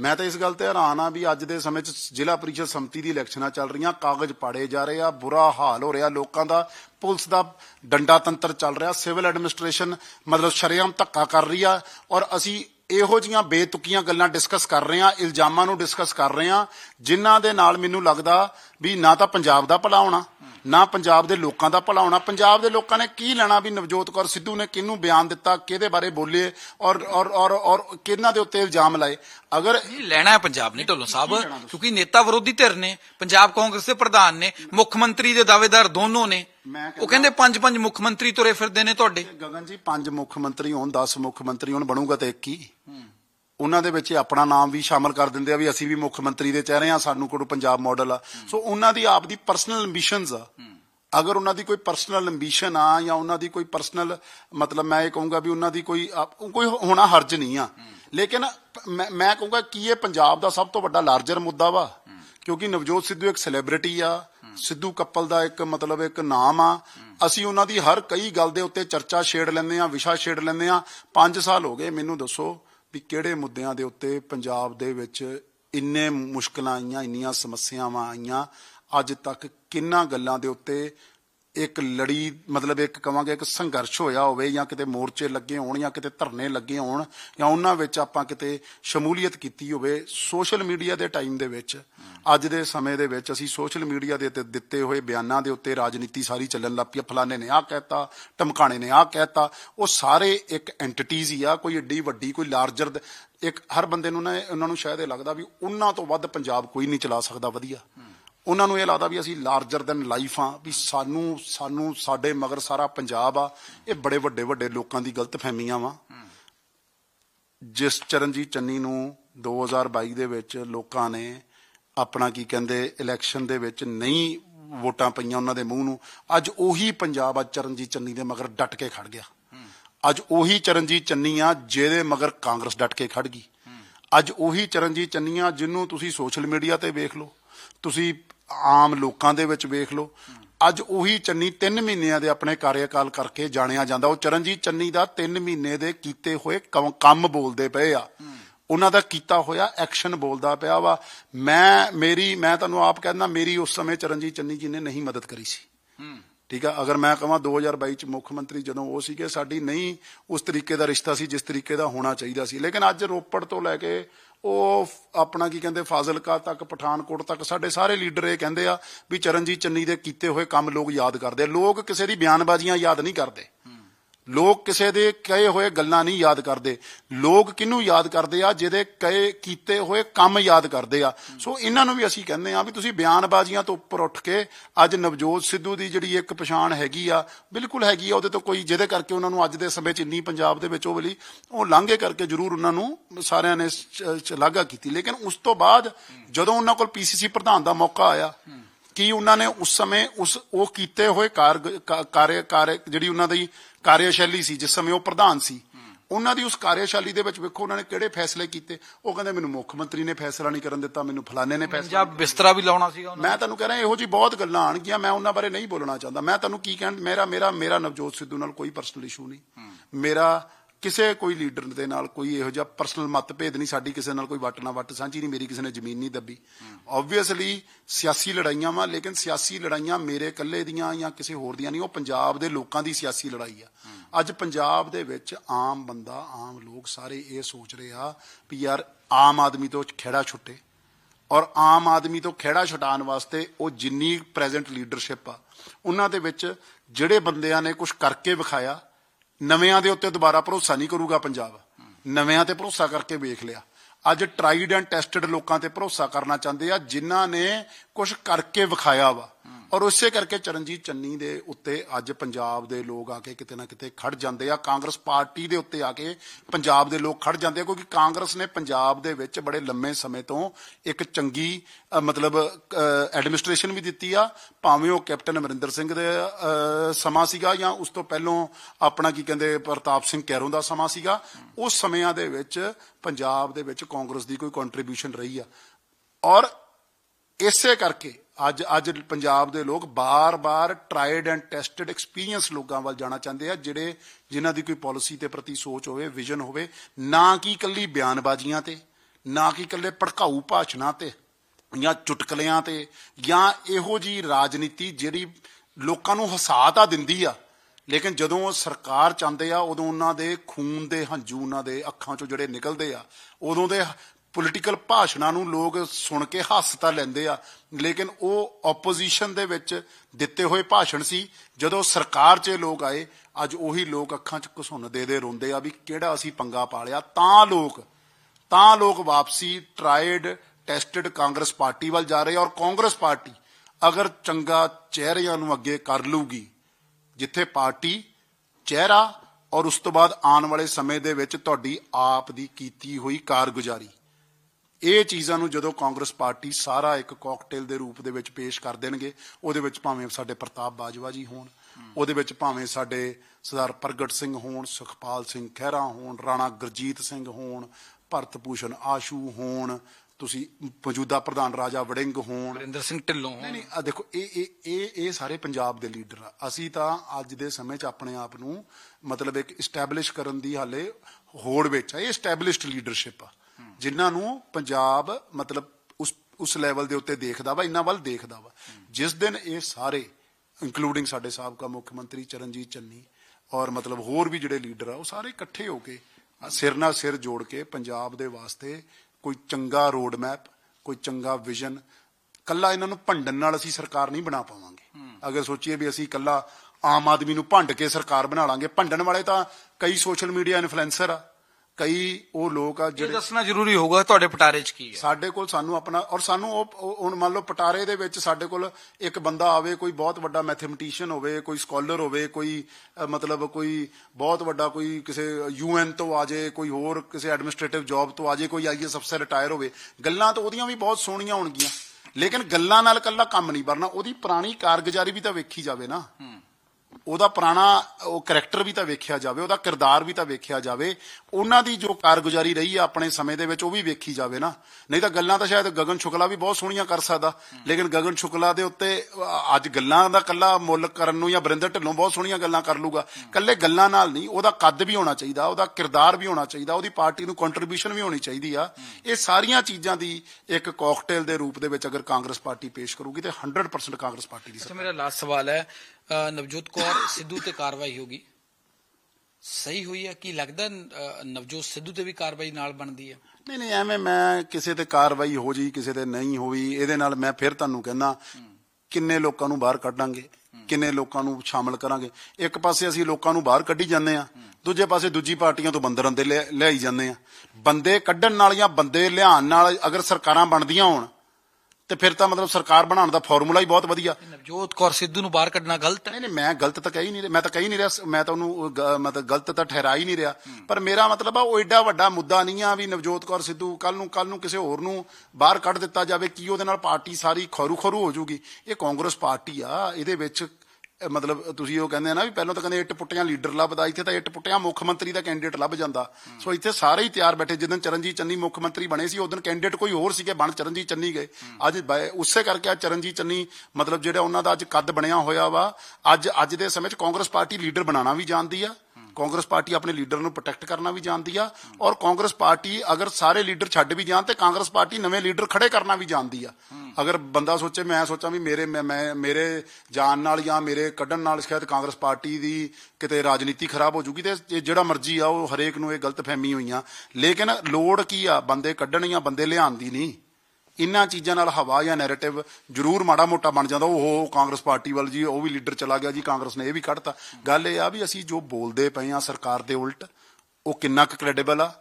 S2: ਮੈਂ ਤਾਂ ਇਸ ਗੱਲ ਤੇ ਹੈਰਾਨ ਆ ਵੀ ਅੱਜ ਦੇ ਸਮੇਂ 'ਚ ਜ਼ਿਲ੍ਹਾ ਪਰਿਸ਼ਦ ਸੰਮਤੀ ਦੀ ਇਲੈਕਸ਼ਨਾਂ ਚੱਲ ਰਹੀਆਂ, ਕਾਗਜ਼ ਪਾੜੇ ਜਾ ਰਹੇ ਆ, ਬੁਰਾ ਹਾਲ ਹੋ ਰਿਹਾ, ਲੋਕਾਂ ਦਾ ਪੁਲਿਸ ਦਾ ਡੰਡਾ ਤੰਤਰ ਚੱਲ ਰਿਹਾ, ਸਿਵਲ ਐਡਮਿਨਿਸਟ੍ਰੇਸ਼ਨ ਮਤਲਬ ਸ਼ਰੇਆਮ ਧੱਕਾ ਕਰ ਰਹੀ ਆ ਔਰ ਅਸੀਂ ਇਹੋ ਜੀਆਂ ਬੇਤੁਕੀਆਂ ਗੱਲਾਂ ਡਿਸਕਸ ਕਰ ਰਹੇ ਆ ਇਲਜ਼ਾਮਾਂ ਨੂੰ ਡਿਸਕਸ ਕਰ ਰਹੇ ਆ ਜਿਨ੍ਹਾਂ ਦੇ ਨਾਲ ਮੈਨੂੰ ਲੱਗਦਾ ਵੀ ਨਾ ਤਾਂ ਪੰਜਾਬ ਦਾ ਭਲਾ ਹੋਣਾ। ਨਾ ਪੰਜਾਬ ਦੇ ਲੋਕਾਂ ਦਾ ਭਲਾ ਹੋਣਾ। ਪੰਜਾਬ ਦੇ ਲੋਕਾਂ ਨੇ ਕੀ ਲੈਣਾ ਵੀ ਨਵਜੋਤ ਕੌਰ ਸਿੱਧੂ ਨੇ? ਕਿਹਨੂੰ ਬਿਆਨ ਦਿੱਤਾ? ਕਿਹਦੇ ਬਾਰੇ ਬੋਲੇ? ਔਰ ਔਰ ਔਰ ਔਰ ਕਿਹਨਾਂ ਦੇ ਉੱਤੇ ਇਲਜ਼ਾਮ ਲਾਏ? ਅਗਰ
S1: ਲੈਣਾ ਹੈ ਪੰਜਾਬ ਨੇ ਢੋਲੋ ਸਾਹਿਬ ਕਿਉਂਕਿ ਨੇਤਾ ਵਿਰੋਧੀ ਧਿਰ ਨੇ ਪੰਜਾਬ ਕਾਂਗਰਸ ਦੇ ਪ੍ਰਧਾਨ ਨੇ ਮੁੱਖ ਮੰਤਰੀ ਦੇ ਦਾਅਵੇਦਾਰ ਦੋਨੋਂ ਨੇ। ਉਹ ਕਹਿੰਦੇ ਪੰਜ ਪੰਜ ਮੁੱਖ ਮੰਤਰੀ ਤੁਰੇ ਫਿਰਦੇ ਨੇ ਤੁਹਾਡੇ।
S2: ਗਗਨ ਜੀ ਪੰਜ ਮੁੱਖ ਮੰਤਰੀ ਹੋਣ 10 ਮੁੱਖ ਮੰਤਰੀ ਹੋਣ ਬਣੂਗਾ ਤਾਂ ਇੱਕ ਹੀ। ਉਹਨਾਂ ਦੇ ਵਿੱਚ ਆਪਣਾ ਨਾਮ ਵੀ ਸ਼ਾਮਲ ਕਰ ਦਿੰਦੇ ਆ ਵੀ ਅਸੀਂ ਵੀ ਮੁੱਖ ਮੰਤਰੀ ਦੇ ਚਿਹਰੇ ਆ ਸਾਨੂੰ ਕੋਲ ਪੰਜਾਬ ਮਾਡਲ ਆ। ਸੋ ਉਹਨਾਂ ਦੀ ਆਪ ਦੀ ਪਰਸਨਲ ਐਂਬੀਸ਼ਨਸ ਆ। ਅਗਰ ਉਹਨਾਂ ਦੀ ਕੋਈ ਪਰਸਨਲ ਐਂਬੀਸ਼ਨ ਆ ਜਾਂ ਉਹਨਾਂ ਦੀ ਕੋਈ ਪਰਸਨਲ ਮਤਲਬ ਮੈਂ ਇਹ ਕਹੂੰਗਾ ਵੀ ਉਹਨਾਂ ਦੀ ਕੋਈ ਕੋਈ ਹੋਣਾ ਹਰਜ ਨਹੀਂ ਆ। ਲੇਕਿਨ ਮੈਂ ਕਹੂੰਗਾ ਕਿ ਇਹ ਪੰਜਾਬ ਦਾ ਸਭ ਤੋਂ ਵੱਡਾ ਲਾਰਜਰ ਮੁੱਦਾ ਵਾ। ਕਿਉਂਕਿ ਨਵਜੋਤ ਸਿੱਧੂ ਇੱਕ ਸੈਲੀਬ੍ਰਿਟੀ ਆ। ਸਿੱਧੂ ਕਪਲ ਦਾ ਇੱਕ ਮਤਲਬ ਇੱਕ ਨਾਮ ਆ। ਅਸੀਂ ਉਹਨਾਂ ਦੀ ਹਰ ਕਈ ਗੱਲ ਦੇ ਉੱਤੇ ਚਰਚਾ ਛੇੜ ਲੈਂਦੇ ਆ ਵਿਸ਼ਾ ਛੇੜ ਲੈਂਦੇ ਆ 5 ਸਾਲ ਹੋ ਗਏ, ਮੈਨੂੰ ਦੱਸੋ। ਵੀ ਕਿਹੜੇ ਮੁੱਦਿਆਂ ਦੇ ਉੱਤੇ ਪੰਜਾਬ ਦੇ ਵਿੱਚ ਇੰਨੇ ਮੁਸ਼ਕਲਾਂ ਆਈਆਂ, ਇੰਨੀਆਂ ਸਮੱਸਿਆਵਾਂ ਆਈਆਂ, ਅੱਜ ਤੱਕ ਕਿੰਨਾ ਗੱਲਾਂ ਦੇ ਉੱਤੇ ਇੱਕ ਲੜੀ, ਮਤਲਬ ਇੱਕ ਕਵਾਂਗੇ ਇੱਕ ਸੰਘਰਸ਼ ਹੋਇਆ ਹੋਵੇ ਜਾਂ ਕਿਤੇ ਮੋਰਚੇ ਲੱਗੇ ਹੋਣ ਜਾਂ ਕਿਤੇ ਧਰਨੇ ਲੱਗੇ ਹੋਣ ਜਾਂ ਉਹਨਾਂ ਵਿੱਚ ਆਪਾਂ ਕਿਤੇ ਸ਼ਮੂਲੀਅਤ ਕੀਤੀ ਹੋਵੇ, ਸੋਸ਼ਲ ਮੀਡੀਆ ਦੇ ਟਾਈਮ ਦੇ ਵਿੱਚ, ਅੱਜ ਦੇ ਸਮੇਂ ਦੇ ਵਿੱਚ ਅਸੀਂ ਸੋਸ਼ਲ ਮੀਡੀਆ ਦੇ ਉੱਤੇ ਦਿੱਤੇ ਹੋਏ ਬਿਆਨਾਂ ਦੇ ਉੱਤੇ ਰਾਜਨੀਤੀ ਸਾਰੀ ਚੱਲਣ ਲੱਗ ਪਈ ਆ। ਫਲਾਣੇ ਨੇ ਆਹ ਕਹਿਤਾ ਟਮਕਾਣੇ ਨੇ ਆਹ ਕਹਿਤਾ ਉਹ ਸਾਰੇ ਇੱਕ ਐਂਟੀਟੀਜ਼ ਹੀ ਆ, ਕੋਈ ਏਡੀ ਵੱਡੀ, ਕੋਈ ਲਾਰਜਰ ਇੱਕ ਹਰ ਬੰਦੇ ਨੂੰ ਨਾ, ਉਹਨਾਂ ਨੂੰ ਸ਼ਾਇਦ ਇਹ ਲੱਗਦਾ ਵੀ ਉਹਨਾਂ ਤੋਂ ਵੱਧ ਪੰਜਾਬ ਕੋਈ ਨਹੀਂ ਚਲਾ ਸਕਦਾ ਵਧੀਆ ਉਹਨਾਂ ਨੂੰ ਇਹ ਲੱਗਦਾ ਵੀ ਅਸੀਂ ਲਾਰਜਰ ਦੈਨ ਲਾਈਫ ਆ ਵੀ ਸਾਨੂੰ ਸਾਨੂੰ, ਸਾਡੇ ਮਗਰ ਸਾਰਾ ਪੰਜਾਬ ਆ। ਇਹ ਬੜੇ ਵੱਡੇ ਵੱਡੇ ਲੋਕਾਂ ਦੀ ਗਲਤਫਹਿਮੀਆਂ ਵਾ। ਜਿਸ ਚਰਨਜੀਤ ਚੰਨੀ ਨੂੰ 2022 ਦੇ ਵਿੱਚ ਲੋਕਾਂ ਨੇ ਆਪਣਾ ਕੀ ਕਹਿੰਦੇ ਇਲੈਕਸ਼ਨ ਦੇ ਵਿੱਚ ਨਹੀਂ ਵੋਟਾਂ ਪਈਆਂ ਉਹਨਾਂ ਦੇ ਮੂੰਹ ਨੂੰ, ਅੱਜ ਉਹੀ ਪੰਜਾਬ ਆ ਚਰਨਜੀਤ ਚੰਨੀ ਦੇ ਮਗਰ ਡਟ ਕੇ ਖੜ ਗਿਆ। ਅੱਜ ਉਹੀ ਚਰਨਜੀਤ ਚੰਨੀ ਆ ਜਿਹਦੇ ਮਗਰ ਕਾਂਗਰਸ ਡਟ ਕੇ ਖੜ ਗਈ। ਅੱਜ ਉਹੀ ਚਰਨਜੀਤ ਚੰਨੀ ਆ ਜਿਹਨੂੰ ਤੁਸੀਂ ਸੋਸ਼ਲ ਮੀਡੀਆ ਤੇ ਵੇਖ ਲਓ। ਤੁਸੀਂ ਆਮ ਲੋਕਾਂ ਦੇ ਵਿੱਚ ਵੇਖ ਲਓ। ਅੱਜ ਉਹੀ ਚੰਨੀ 3 ਮਹੀਨਿਆਂ ਦੇ ਆਪਣੇ ਕਾਰਜਕਾਲ ਕਰਕੇ ਜਾਣਿਆ ਜਾਂਦਾ। ਉਹ ਚਰਨਜੀਤ ਚੰਨੀ ਦਾ 3 ਮਹੀਨੇ ਦੇ ਕੀਤੇ ਹੋਏ ਕੰਮ- ਬੋਲਦੇ ਪਏ ਆ। ਉਹਨਾਂ ਦਾ ਕੀਤਾ ਹੋਇਆ ਐਕਸ਼ਨ ਬੋਲਦਾ ਪਿਆ ਵਾ। ਮੈਂ, ਮੇਰੀ, ਮੈਂ ਤੁਹਾਨੂੰ ਆਪ ਕਹਿੰਦਾ, ਮੇਰੀ ਉਸ ਸਮੇਂ ਚਰਨਜੀਤ ਚੰਨੀ ਜੀ ਨੇ ਨਹੀਂ ਮਦਦ ਕਰੀ ਸੀ। ਠੀਕ ਆ? ਅਗਰ ਮੈਂ ਕਹਾਂ 2022 ਚ ਮੁੱਖ ਮੰਤਰੀ ਜਦੋਂ ਉਹ ਸੀਗੇ, ਸਾਡੀ ਨਹੀਂ ਉਸ ਤਰੀਕੇ ਦਾ ਰਿਸ਼ਤਾ ਸੀ ਜਿਸ ਤਰੀਕੇ ਦਾ ਹੋਣਾ ਚਾਹੀਦਾ ਸੀ। ਲੇਕਿਨ ਅੱਜ ਰੋਪੜ ਤੋਂ ਲੈ ਕੇ ਉਹ ਆਪਣਾ ਕੀ ਕਹਿੰਦੇ, ਫਾਜ਼ਿਲਕਾ ਤੱਕ, ਪਠਾਨਕੋਟ ਤੱਕ, ਸਾਡੇ ਸਾਰੇ ਲੀਡਰ ਇਹ ਕਹਿੰਦੇ ਆ ਵੀ ਚਰਨਜੀਤ ਚੰਨੀ ਦੇ ਕੀਤੇ ਹੋਏ ਕੰਮ ਲੋਕ ਯਾਦ ਕਰਦੇ ਆ। ਲੋਕ ਕਿਸੇ ਦੀ ਬਿਆਨਬਾਜ਼ੀਆਂ ਯਾਦ ਨਹੀਂ ਕਰਦੇ। ਲੋਕ ਕਿਸੇ ਦੇ ਕਹੇ ਹੋਏ ਗੱਲਾਂ ਨਹੀਂ ਯਾਦ ਕਰਦੇ। ਲੋਕ ਕਿਹਨੂੰ ਯਾਦ ਕਰਦੇ ਆ? ਜਿਹਦੇ ਕਹੇ ਕੀਤੇ ਹੋਏ ਕੰਮ ਯਾਦ ਕਰਦੇ ਆ। ਸੋ ਇਹਨਾਂ ਨੂੰ ਵੀ ਅਸੀਂ ਕਹਿੰਦੇ ਆ ਵੀ ਤੁਸੀਂ ਬਿਆਨਬਾਜ਼ੀਆਂ ਤੋਂ ਉੱਪਰ ਉੱਠ ਕੇ ਅੱਜ ਨਵਜੋਤ ਸਿੱਧੂ ਦੀ ਜਿਹੜੀ ਇੱਕ ਪਛਾਣ ਹੈਗੀ ਆ, ਬਿਲਕੁਲ ਹੈਗੀ ਆ, ਉਹਦੇ ਤੋਂ ਕੋਈ ਜਿਹਦੇ ਕਰਕੇ ਉਹਨਾਂ ਨੂੰ ਅੱਜ ਦੇ ਸਮੇਂ 'ਚ ਇੰਨੀ ਪੰਜਾਬ ਦੇ ਵਿੱਚ ਉਹ ਵਾਲੀ, ਉਹ ਲਾਂਘੇ ਕਰਕੇ ਜ਼ਰੂਰ ਉਹਨਾਂ ਨੂੰ ਸਾਰਿਆਂ ਨੇ ਸ਼ਲਾਘਾ ਕੀਤੀ। ਲੇਕਿਨ ਉਸ ਤੋਂ ਬਾਅਦ ਜਦੋਂ ਉਹਨਾਂ ਕੋਲ ਪੀਸੀਸੀ ਪ੍ਰਧਾਨ ਦਾ ਮੌਕਾ ਆਇਆ, ਕੀ ਉਹਨਾਂ ਨੇ ਉਸ ਸਮੇਂ ਉਸ, ਉਹ ਕੀਤੇ ਹੋਏ ਕਾਰ ਕਾਰਜ ਜਿਹੜੀ ਉਹਨਾਂ ਦੀ ਕਾਰਜਸ਼ੈਲੀ ਸੀ ਜਿਸ ਸਮੇਂ ਉਹ ਪ੍ਰਧਾਨ ਸੀ ਉਹਨਾਂ ਦੀ ਉਸ ਕਾਰਜਸ਼ੈਲੀ ਦੇ ਵਿੱਚ ਵੇਖੋ ਉਹਨਾਂ ਨੇ ਕਿਹੜੇ ਫੈਸਲੇ ਕੀਤੇ ਉਹ ਕਹਿੰਦੇ ਮੈਨੂੰ ਮੁੱਖ ਮੰਤਰੀ ਨੇ ਫੈਸਲਾ ਨਹੀਂ ਕਰਨ ਦਿੱਤਾ ਮੈਨੂੰ ਫਲਾਣੇ ਨੇ ਫੈਸਲਾ
S1: ਪੰਜਾਬ ਬਿਸਤਰਾ ਵੀ ਲਾਉਣਾ ਸੀਗਾ ਉਹਨਾਂ
S2: ਮੈਂ ਤੁਹਾਨੂੰ ਕਹਿ ਰਿਹਾ ਇਹੋ ਜੀ ਬਹੁਤ ਗੱਲਾਂ ਆਣਗੀਆਂ ਮੈਂ ਉਹਨਾਂ ਬਾਰੇ ਨਹੀਂ ਬੋਲਣਾ ਚਾਹੁੰਦਾ ਮੈਂ ਤੁਹਾਨੂੰ ਕੀ ਕਹਿਣ ਮੇਰਾ ਮੇਰਾ ਮੇਰਾ ਨਵਜੋਤ ਸਿੱਧੂ ਨਾਲ ਕੋਈ ਪਰਸਨਲ ਇਸ਼ੂ ਨਹੀਂ ਮੇਰਾ ਕਿਸੇ ਕੋਈ ਲੀਡਰ ਦੇ ਨਾਲ ਕੋਈ ਇਹੋ ਜਿਹਾ ਪਰਸਨਲ ਮਤਭੇਦ ਨਹੀਂ, ਸਾਡੀ ਕਿਸੇ ਨਾਲ ਕੋਈ ਵੱਟ ਨਾ ਵੱਟ ਸਾਂਝੀ ਨਹੀਂ, ਮੇਰੀ ਕਿਸੇ ਨੇ ਜ਼ਮੀਨ ਨਹੀਂ ਦੱਬੀ। ਆਬਵੀਅਸਲੀ ਸਿਆਸੀ ਲੜਾਈਆਂ ਵਾ, ਲੇਕਿਨ ਸਿਆਸੀ ਲੜਾਈਆਂ ਮੇਰੇ ਇਕੱਲੇ ਦੀਆਂ ਜਾਂ ਕਿਸੇ ਹੋਰ ਦੀਆਂ ਨਹੀਂ, ਉਹ ਪੰਜਾਬ ਦੇ ਲੋਕਾਂ ਦੀ ਸਿਆਸੀ ਲੜਾਈ ਆ। ਅੱਜ ਪੰਜਾਬ ਦੇ ਵਿੱਚ ਆਮ ਬੰਦਾ, ਆਮ ਲੋਕ ਸਾਰੇ ਇਹ ਸੋਚ ਰਹੇ ਆ ਵੀ ਯਾਰ ਆਮ ਆਦਮੀ ਤੋਂ ਖੇੜਾ ਛੁੱਟੇ ਔਰ ਆਮ ਆਦਮੀ ਤੋਂ ਖੇੜਾ ਛਡਾਉਣ ਵਾਸਤੇ ਉਹ ਜਿੰਨੀ ਪ੍ਰੈਜ਼ੈਂਟ ਲੀਡਰਸ਼ਿਪ ਆ, ਉਹਨਾਂ ਦੇ ਵਿੱਚ ਜਿਹੜੇ ਬੰਦਿਆਂ ਨੇ ਕੁਝ ਕਰਕੇ ਵਿਖਾਇਆ ਨਵਿਆਂ ਦੇ ਉੱਤੇ ਦੁਬਾਰਾ ਭਰੋਸਾ ਨਹੀਂ ਕਰੂਗਾ ਪੰਜਾਬ। ਨਵਿਆਂ ਤੇ ਭਰੋਸਾ ਕਰਕੇ ਵੇਖ ਲਿਆ। ਅੱਜ ਟਰਾਈਡ ਐਂਡ ਟੈਸਟਡ ਲੋਕਾਂ ਤੇ ਭਰੋਸਾ ਕਰਨਾ ਚਾਹੁੰਦੇ ਆ, ਜਿਨ੍ਹਾਂ ਨੇ ਕੁਝ ਕਰਕੇ ਵਿਖਾਇਆ ਵਾ। ਔਰ ਉਸੇ ਕਰਕੇ ਚਰਨਜੀਤ ਚੰਨੀ ਦੇ ਉੱਤੇ ਅੱਜ ਪੰਜਾਬ ਦੇ ਲੋਕ ਆ ਕੇ ਕਿਤੇ ਨਾ ਕਿਤੇ ਖੜ ਜਾਂਦੇ ਆ। ਕਾਂਗਰਸ ਪਾਰਟੀ ਦੇ ਉੱਤੇ ਆ ਕੇ ਪੰਜਾਬ ਦੇ ਲੋਕ ਖੜ ਜਾਂਦੇ ਆ ਕਿਉਂਕਿ ਕਾਂਗਰਸ ਨੇ ਪੰਜਾਬ ਦੇ ਵਿੱਚ ਬੜੇ ਲੰਮੇ ਸਮੇਂ ਤੋਂ ਇੱਕ ਚੰਗੀ ਮਤਲਬ ਐਡਮਿਨਿਸਟ੍ਰੇਸ਼ਨ ਵੀ ਦਿੱਤੀ ਆ। ਭਾਵੇਂ ਉਹ ਕੈਪਟਨ ਅਮਰਿੰਦਰ ਸਿੰਘ ਦੇ ਸਮਾਂ ਸੀਗਾ ਜਾਂ ਉਸ ਤੋਂ ਪਹਿਲਾਂ ਆਪਣਾ ਕੀ ਕਹਿੰਦੇ ਪ੍ਰਤਾਪ ਸਿੰਘ ਕੈਰੋਂ ਦਾ ਸਮਾਂ ਸੀਗਾ, ਉਸ ਸਮਿਆਂ ਦੇ ਵਿੱਚ ਪੰਜਾਬ ਦੇ ਵਿੱਚ ਕਾਂਗਰਸ ਦੀ ਕੋਈ ਕੰਟਰੀਬਿਊਸ਼ਨ ਰਹੀ ਆ। ਔਰ ਇਸੇ ਕਰਕੇ ਅੱਜ ਅੱਜ ਪੰਜਾਬ ਦੇ ਲੋਕ ਬਾਰ-ਬਾਰ ਟਰਾਈਡ ਐਂਡ ਟੈਸਟਡ ਐਕਸਪੀਰੀਅੰਸ ਲੋਕਾਂ ਵੱਲ ਜਾਣਾ ਚਾਹੁੰਦੇ ਆ, ਜਿਹੜੇ, ਜਿਨ੍ਹਾਂ ਦੀ ਕੋਈ ਪਾਲਿਸੀ ਤੇ ਪ੍ਰਤੀ ਸੋਚ ਹੋਵੇ ਵਿਜ਼ਨ ਹੋਵੇ, ਨਾ ਕਿ ਇਕੱਲੀ ਬਿਆਨਬਾਜ਼ੀਆਂ ਤੇ, ਨਾ ਕਿ ਇਕੱਲੇ ਭੜਕਾਊ ਭਾਸ਼ਣਾਂ ਤੇ, ਜਾਂ ਚੁਟਕਲਿਆਂ ਤੇ, ਜਾਂ ਇਹੋ ਜੀ ਰਾਜਨੀਤੀ ਜਿਹੜੀ ਲੋਕਾਂ ਨੂੰ ਹਸਾ ਤਾਂ ਦਿੰਦੀ ਆ, ਲੇਕਿਨ ਜਦੋਂ ਸਰਕਾਰ ਚਾਹੁੰਦੇ ਆ, ਉਦੋਂ ਉਹਨਾਂ ਦੇ ਖੂਨ ਦੇ ਹੰਝੂ, ਉਹਨਾਂ ਦੇ ਅੱਖਾਂ ਚੋਂ ਜਿਹੜੇ ਨਿਕਲਦੇ ਆ, ਉਦੋਂ ਦੇ ਪੋਲੀਟੀਕਲ ਭਾਸ਼ਣਾਂ ਨੂੰ ਲੋਕ ਸੁਣ ਕੇ ਹੱਸ ਤਾਂ ਲੈਂਦੇ ਆ। ਲੇਕਿਨ ਉਹ ਆਪੋਜੀਸ਼ਨ ਦੇ ਵਿੱਚ ਦਿੱਤੇ ਹੋਏ ਭਾਸ਼ਣ ਸੀ। ਜਦੋਂ ਸਰਕਾਰ 'ਚ ਲੋਕ ਆਏ, ਅੱਜ ਉਹੀ ਲੋਕ ਅੱਖਾਂ 'ਚ ਘਸੁੰਨ ਦੇ ਦੇ ਰੋਂਦੇ ਆ ਵੀ ਕਿਹੜਾ ਅਸੀਂ ਪੰਗਾ ਪਾ ਲਿਆ। ਤਾਂ ਲੋਕ ਤਾਂ ਲੋਕ ਵਾਪਸੀ ਟਰਾਈਡ ਟੈਸਟਡ ਕਾਂਗਰਸ ਪਾਰਟੀ ਵੱਲ ਜਾ ਰਹੇ ਔਰ ਕਾਂਗਰਸ ਪਾਰਟੀ ਅਗਰ ਚੰਗਾ ਚਿਹਰਿਆਂ ਨੂੰ ਅੱਗੇ ਕਰ ਲੂਗੀ ਜਿੱਥੇ ਪਾਰਟੀ ਚਿਹਰਾ ਔਰ ਉਸ ਤੋਂ ਬਾਅਦ ਆਉਣ ਵਾਲੇ ਸਮੇਂ ਦੇ ਵਿੱਚ ਤੁਹਾਡੀ ਆਪ ਦੀ ਕੀਤੀ ਹੋਈ ਕਾਰਗੁਜ਼ਾਰੀ। ਇਹ ਚੀਜ਼ਾਂ ਨੂੰ ਜਦੋਂ ਕਾਂਗਰਸ ਪਾਰਟੀ ਸਾਰਾ ਇੱਕ ਕਾਕਟੇਲ ਦੇ ਰੂਪ ਦੇ ਵਿੱਚ ਪੇਸ਼ ਕਰ ਦੇਣਗੇ ਉਹਦੇ ਵਿੱਚ ਭਾਵੇਂ ਸਾਡੇ ਪ੍ਰਤਾਪ ਬਾਜਵਾ ਜੀ ਹੋਣ ਉਹਦੇ ਵਿੱਚ ਭਾਵੇਂ ਸਾਡੇ ਸਰਦਾਰ ਪ੍ਰਗਟ ਸਿੰਘ ਹੋਣ ਸੁਖਪਾਲ ਸਿੰਘ ਖਹਿਰਾ ਹੋਣ ਰਾਣਾ ਗੁਰਜੀਤ ਸਿੰਘ ਹੋਣ ਭਰਤ ਭੂਸ਼ਣ ਆਸ਼ੂ ਹੋਣ ਤੁਸੀਂ ਮੌਜੂਦਾ ਪ੍ਰਧਾਨ ਰਾਜਾ ਵੜਿੰਗ ਹੋਣ।
S1: ਵਰਿੰਦਰ ਸਿੰਘ ਢਿੱਲੋਂ
S2: ਨਹੀਂ ਨਹੀਂ ਆ ਦੇਖੋ ਇਹ ਇਹ ਇਹ ਇਹ ਸਾਰੇ ਪੰਜਾਬ ਦੇ ਲੀਡਰ ਆ। ਅਸੀਂ ਤਾਂ ਅੱਜ ਦੇ ਸਮੇਂ 'ਚ ਆਪਣੇ ਆਪ ਨੂੰ ਮਤਲਬ ਇੱਕ ਇਸਟੈਬਲਿਸ਼ ਕਰਨ ਦੀ ਹਾਲੇ ਹੋੜ ਵਿੱਚ ਆ। ਇਹ ਇਸਟੈਬਲਿਸ਼ਡ ਲੀਡਰਸ਼ਿਪ ਆ। ਜਿਨ੍ਹਾਂ ਨੂੰ ਪੰਜਾਬ ਮਤਲਬ ਉਸ ਉਸ ਲੈਵਲ ਦੇ ਉੱਤੇ ਦੇਖਦਾ ਵਾ ਇਹਨਾਂ ਵੱਲ ਦੇਖਦਾ ਵਾ। ਜਿਸ ਦਿਨ ਇਹ ਸਾਰੇ ਇਨਕਲੂਡਿੰਗ ਸਾਡੇ ਸਾਬਕਾ ਮੁੱਖ ਮੰਤਰੀ ਚਰਨਜੀਤ ਚੰਨੀ ਔਰ ਮਤਲਬ ਹੋਰ ਵੀ ਜਿਹੜੇ ਲੀਡਰ ਆ, ਉਹ ਸਾਰੇ ਇਕੱਠੇ ਹੋ ਕੇ, ਸਿਰ ਨਾਲ ਸਿਰ ਜੋੜ ਕੇ ਪੰਜਾਬ ਦੇ ਵਾਸਤੇ ਕੋਈ ਚੰਗਾ ਰੋਡ ਮੈਪ ਕੋਈ ਚੰਗਾ ਵਿਜ਼ਨ ਕੱਲਾ ਇਹਨਾਂ ਨੂੰ ਭੰਡਣ ਨਾਲ ਅਸੀਂ ਸਰਕਾਰ ਨਹੀਂ ਬਣਾ ਪਾਵਾਂਗੇ। ਅਗਰ ਸੋਚੀਏ ਵੀ ਅਸੀਂ ਕੱਲਾ ਆਮ ਆਦਮੀ ਨੂੰ ਭੰਡ ਕੇ ਸਰਕਾਰ ਬਣਾ ਲਾਂਗੇ, ਭੰਡਣ ਵਾਲੇ ਤਾਂ ਕਈ ਸੋਸ਼ਲ ਮੀਡੀਆ ਇਨਫਲੂਐਂਸਰ ਆ। ਕਈ ਉਹ ਲੋਕ ਆ
S1: ਇਹ
S2: ਜਿਹੜੇ
S1: ਦੱਸਣਾ ਜ਼ਰੂਰੀ ਹੋਊਗਾ ਤੁਹਾਡੇ ਪਟਾਰੇ 'ਚ ਕੀ ਹੈ?
S2: ਸਾਡੇ ਕੋਲ ਸਾਨੂੰ ਆਪਣਾ ਔਰ ਸਾਨੂੰ ਉਹ ਉਹ- ਹੁਣ ਮੰਨ ਲਓ ਪਟਾਰੇ ਦੇ ਵਿੱਚ ਸਾਡੇ ਕੋਲ ਇੱਕ ਬੰਦਾ ਆਵੇ ਕੋਈ ਬਹੁਤ ਵੱਡਾ ਮੈਥਮੈਟੀਸ਼ੀਅਨ ਹੋਵੇ ਕੋਈ ਸਕਾਲਰ ਹੋਵੇ ਕੋਈ ਅ, ਮਤਲਬ ਕੋਈ ਬਹੁਤ ਵੱਡਾ ਕੋਈ ਕਿਸੇ ਯੂਐਨ ਤੋਂ ਆ ਜਾਏ ਕੋਈ ਹੋਰ ਕਿਸੇ ਐਡਮਿਨਿਸਟ੍ਰੇਟਿਵ ਜੌਬ ਤੋਂ ਆ ਜਾਏ ਕੋਈ ਆਈਐਸ ਅਫਸਰ ਰਿਟਾਇਰ ਹੋਵੇ ਗੱਲਾਂ ਤਾਂ ਉਹਦੀਆਂ ਵੀ ਬਹੁਤ ਸੋਹਣੀਆਂ ਹੋਣਗੀਆਂ। ਲੇਕਿਨ ਗੱਲਾਂ ਨਾਲ ਕੱਲਾ ਕੰਮ ਨਹੀਂ ਬਣਨਾ ਉਹਦੀ ਪੁਰਾਣੀ ਕਾਰਗੁਜ਼ਾਰੀ ਵੀ ਤਾਂ ਵੇਖੀ ਜਾਵੇ ਨਾ। ਉਹਦਾ ਪੁਰਾਣਾ ਉਹ ਕਰੈਕਟਰ ਵੀ ਤਾਂ ਵੇਖਿਆ ਜਾਵੇ ਉਹਦਾ ਕਿਰਦਾਰ ਵੀ ਤਾਂ ਵੇਖਿਆ ਜਾਵੇ ਉਹਨਾਂ ਦੀ ਜੋ ਕਾਰਗੁਜ਼ਾਰੀ ਰਹੀ ਆ ਆਪਣੇ ਸਮੇਂ ਦੇ ਵਿੱਚ ਉਹ ਵੀ ਵੇਖੀ ਜਾਵੇ ਨਾ। ਨਹੀਂ ਤਾਂ ਗੱਲਾਂ ਤਾਂ ਸ਼ਾਇਦ ਗਗਨ ਸ਼ੁਕਲਾ ਵੀ ਬਹੁਤ ਸੋਹਣੀਆਂ ਕਰ ਸਕਦਾ ਲੇਕਿਨ ਗਗਨ ਸ਼ੁਕਲਾ ਦੇ ਉੱਤੇ ਅੱਜ ਗੱਲਾਂ ਦਾ ਕੱਲਾ ਮੁੱਲ ਕਰਨ ਨੂੰ ਜਾਂ ਬਰਿੰਦਰ ਢਿੱਲੋਂ ਬਹੁਤ ਸੋਹਣੀਆਂ ਗੱਲਾਂ ਕਰ ਲੂਗਾ ਕੱਲੇ ਗੱਲਾਂ ਨਾਲ ਨਹੀਂ ਉਹਦਾ ਕੱਦ ਵੀ ਹੋਣਾ ਚਾਹੀਦਾ ਉਹਦਾ ਕਿਰਦਾਰ ਵੀ ਹੋਣਾ ਚਾਹੀਦਾ ਉਹਦੀ ਪਾਰਟੀ ਨੂੰ ਕੰਟਰੀਬਿਊਸ਼ਨ ਵੀ ਹੋਣੀ ਚਾਹੀਦੀ ਆ। ਇਹ ਸਾਰੀਆਂ ਚੀਜ਼ਾਂ ਦੀ ਇੱਕ ਕਾਕਟੇਲ ਦੇ ਰੂਪ ਦੇ ਵਿੱਚ ਅਗਰ ਕਾਂਗਰਸ ਪਾਰਟੀ ਪੇਸ਼ ਕਰੂਗੀ ਤੇ 100% ਕਾਂਗਰਸ ਪਾਰਟੀ ਦੀ
S1: ਅੱਛਾ ਮੇਰਾ ਲਾਸਟ ਸਵਾਲ ਹੈ ਨਵਜੋਤ ਕੌਰ ਸਿੱਧੂ ਤੇ ਕਾਰਵਾਈ ਹੋਗੀ ਸਹੀ ਹੋਈ ਹੈ ਕੀ ਲੱਗਦਾ ਨਵਜੋਤ ਸਿੱਧੂ ਤੇ ਵੀ ਕਾਰਵਾਈ ਨਾਲ ਬਣਦੀ ਹੈ
S2: ਨਹੀਂ ਨਹੀਂ, ਐਵੇਂ ਮੈਂ ਕਿਸੇ ਤੇ ਕਾਰਵਾਈ ਹੋ ਜੀ, ਕਿਸੇ ਤੇ ਨਹੀਂ ਹੋਈ, ਇਹਦੇ ਨਾਲ ਮੈਂ ਫਿਰ ਤੁਹਾਨੂੰ ਕਹਿੰਦਾ, ਕਿੰਨੇ ਲੋਕਾਂ ਨੂੰ ਬਾਹਰ ਕੱਢਾਂਗੇ, ਕਿੰਨੇ ਲੋਕਾਂ ਨੂੰ ਸ਼ਾਮਲ ਕਰਾਂਗੇ। ਇੱਕ ਪਾਸੇ ਅਸੀਂ ਲੋਕਾਂ ਨੂੰ ਬਾਹਰ ਕੱਢੀ ਜਾਂਦੇ ਆ, ਦੂਜੇ ਪਾਸੇ ਦੂਜੀ ਪਾਰਟੀਆਂ ਤੋਂ ਬੰਦਰ ਅੰਦੇ ਲਿਆ- ਲਿਆਈ ਜਾਂਦੇ ਆ। ਬੰਦੇ ਕੱਢਣ ਨਾਲ ਜਾਂ ਬੰਦੇ ਲਿਆਉਣ ਨਾਲ ਅਗਰ ਸਰਕਾਰਾਂ ਬਣਦੀਆਂ ਹੋਣ ਤੇ ਫਿਰ ਤਾਂ ਮਤਲਬ ਸਰਕਾਰ ਬਣਾਉਣ ਦਾ ਫਾਰਮੂਲਾ ਹੀ ਬਹੁਤ ਵਧੀਆ।
S1: ਨਵਜੋਤ ਕੌਰ ਸਿੱਧੂ ਨੂੰ ਬਾਹਰ ਕੱਢਣਾ ਗਲਤ ਹੈ।
S2: ਨਹੀਂ ਨਹੀਂ ਮੈਂ ਗਲਤ ਤਾਂ ਕਹਿ ਨਹੀਂ ਰਿਹਾ। ਮੈਂ ਤਾਂ ਕਹਿ ਨਹੀਂ ਰਿਹਾ ਮੈਂ ਤਾਂ ਉਹਨੂੰ ਮਤਲਬ ਗਲਤ ਤਾਂ ਠਹਿਰਾ ਹੀ ਨਹੀਂ ਰਿਹਾ। ਪਰ ਮੇਰਾ ਮਤਲਬ ਆ ਉਹ ਐਡਾ ਵੱਡਾ ਮੁੱਦਾ ਨਹੀਂ ਆ ਵੀ ਨਵਜੋਤ ਕੌਰ ਸਿੱਧੂ ਕੱਲ ਨੂੰ ਕੱਲ ਨੂੰ ਕਿਸੇ ਹੋਰ ਨੂੰ ਬਾਹਰ ਕੱਢ ਦਿੱਤਾ ਜਾਵੇ ਕੀ ਉਹਦੇ ਨਾਲ ਪਾਰਟੀ ਸਾਰੀ ਖਰੂ ਖਰੂ ਹੋ ਜਾਊਗੀ ਇਹ ਕਾਂਗਰਸ ਪਾਰਟੀ ਆ ਇਹਦੇ ਵਿੱਚ ਮਤਲਬ ਤੁਸੀਂ ਉਹ ਕਹਿੰਦੇ ਆ ਨਾ ਵੀ ਪਹਿਲਾਂ ਤਾਂ ਕਹਿੰਦੇ ਇੱਟ ਪੁੱਟਿਆਂ ਲੀਡਰ ਲੱਭਦਾ ਇੱਥੇ ਤਾਂ ਇੱਟ ਪੁੱਟਿਆਂ ਮੁੱਖ ਮੰਤਰੀ ਦਾ ਕੈਂਡੀਡੇਟ ਲੱਭ ਜਾਂਦਾ। ਸੋ ਇੱਥੇ ਸਾਰੇ ਹੀ ਤਿਆਰ ਬੈਠੇ ਜਿੱਦਣ ਚਰਨਜੀਤ ਚੰਨੀ ਮੁੱਖ ਮੰਤਰੀ ਬਣੇ ਸੀ ਉਦੋਂ ਕੈਂਡੀਡੇਟ ਕੋਈ ਹੋਰ ਸੀਗੇ ਬਣ ਚਰਨਜੀਤ ਚੰਨੀ ਗਏ। ਅੱਜ ਉਸੇ ਕਰਕੇ ਆ ਚਰਨਜੀਤ ਚੰਨੀ ਮਤਲਬ ਜਿਹੜਾ ਉਹਨਾਂ ਦਾ ਅੱਜ ਕੱਦ ਬਣਿਆ ਹੋਇਆ ਵਾ ਅੱਜ ਅੱਜ ਦੇ ਸਮੇਂ 'ਚ ਕਾਂਗਰਸ ਪਾਰਟੀ ਲੀਡਰ ਬਣਾਉਣਾ ਵੀ ਜਾਣਦੀ ਆ। ਕਾਂਗਰਸ ਪਾਰਟੀ ਆਪਣੇ ਲੀਡਰ ਨੂੰ ਪ੍ਰੋਟੈਕਟ ਕਰਨਾ ਵੀ ਜਾਣਦੀ ਆ ਔਰ ਕਾਂਗਰਸ ਪਾਰਟੀ ਅਗਰ ਸਾਰੇ ਲੀਡਰ ਛੱਡ ਵੀ ਜਾਣ ਤੇ ਕਾਂਗਰਸ ਪਾਰਟੀ ਨਵੇਂ ਲੀਡਰ ਖੜੇ ਕਰਨਾ ਵੀ ਜਾਣਦੀ ਆ। ਅਗਰ ਬੰਦਾ ਸੋਚੇ, ਮੈਂ ਸੋਚਾਂ ਵੀ ਮੇਰੇ, ਮੈਂ- ਮੈਂ, ਮੇਰੇ ਜਾਣ ਨਾਲ ਜਾਂ ਮੇਰੇ ਕੱਢਣ ਨਾਲ ਸ਼ਾਇਦ ਕਾਂਗਰਸ ਪਾਰਟੀ ਦੀ ਕਿਤੇ ਰਾਜਨੀਤੀ ਖਰਾਬ ਹੋ ਜੂਗੀ ਤੇ ਜਿਹੜਾ ਮਰਜ਼ੀ ਆ, ਉਹ ਹਰੇਕ ਨੂੰ ਇਹ ਗਲਤ ਫਹਿਮੀ ਹੋਈਆਂ। ਲੇਕਿਨ ਲੋੜ ਕੀ ਆ? ਬੰਦੇ ਕੱਢਣ ਜਾਂ ਬੰਦੇ ਲਿਆਉਣ ਦੀ ਨਹੀਂ। ਇਹਨਾਂ ਚੀਜ਼ਾਂ ਨਾਲ ਹਵਾ ਜਾਂ ਨੈਰੇਟਿਵ ਜ਼ਰੂਰ ਮਾੜਾ ਮੋਟਾ ਬਣ ਜਾਂਦਾ। ਉਹ ਕਾਂਗਰਸ ਪਾਰਟੀ ਵੱਲ ਜੀ, ਉਹ ਵੀ ਲੀਡਰ ਚਲਾ ਗਿਆ ਜੀ, ਕਾਂਗਰਸ ਨੇ ਇਹ ਵੀ ਕੱਢਤਾ। ਗੱਲ ਇਹ ਆ ਵੀ ਅਸੀਂ ਜੋ ਬੋਲਦੇ ਪਏ ਆ ਸਰਕਾਰ ਦੇ ਉਲਟ, ਉਹ ਕਿੰਨਾ ਕੁ ਕ੍ਰੈਡੀਬਲ ਆ।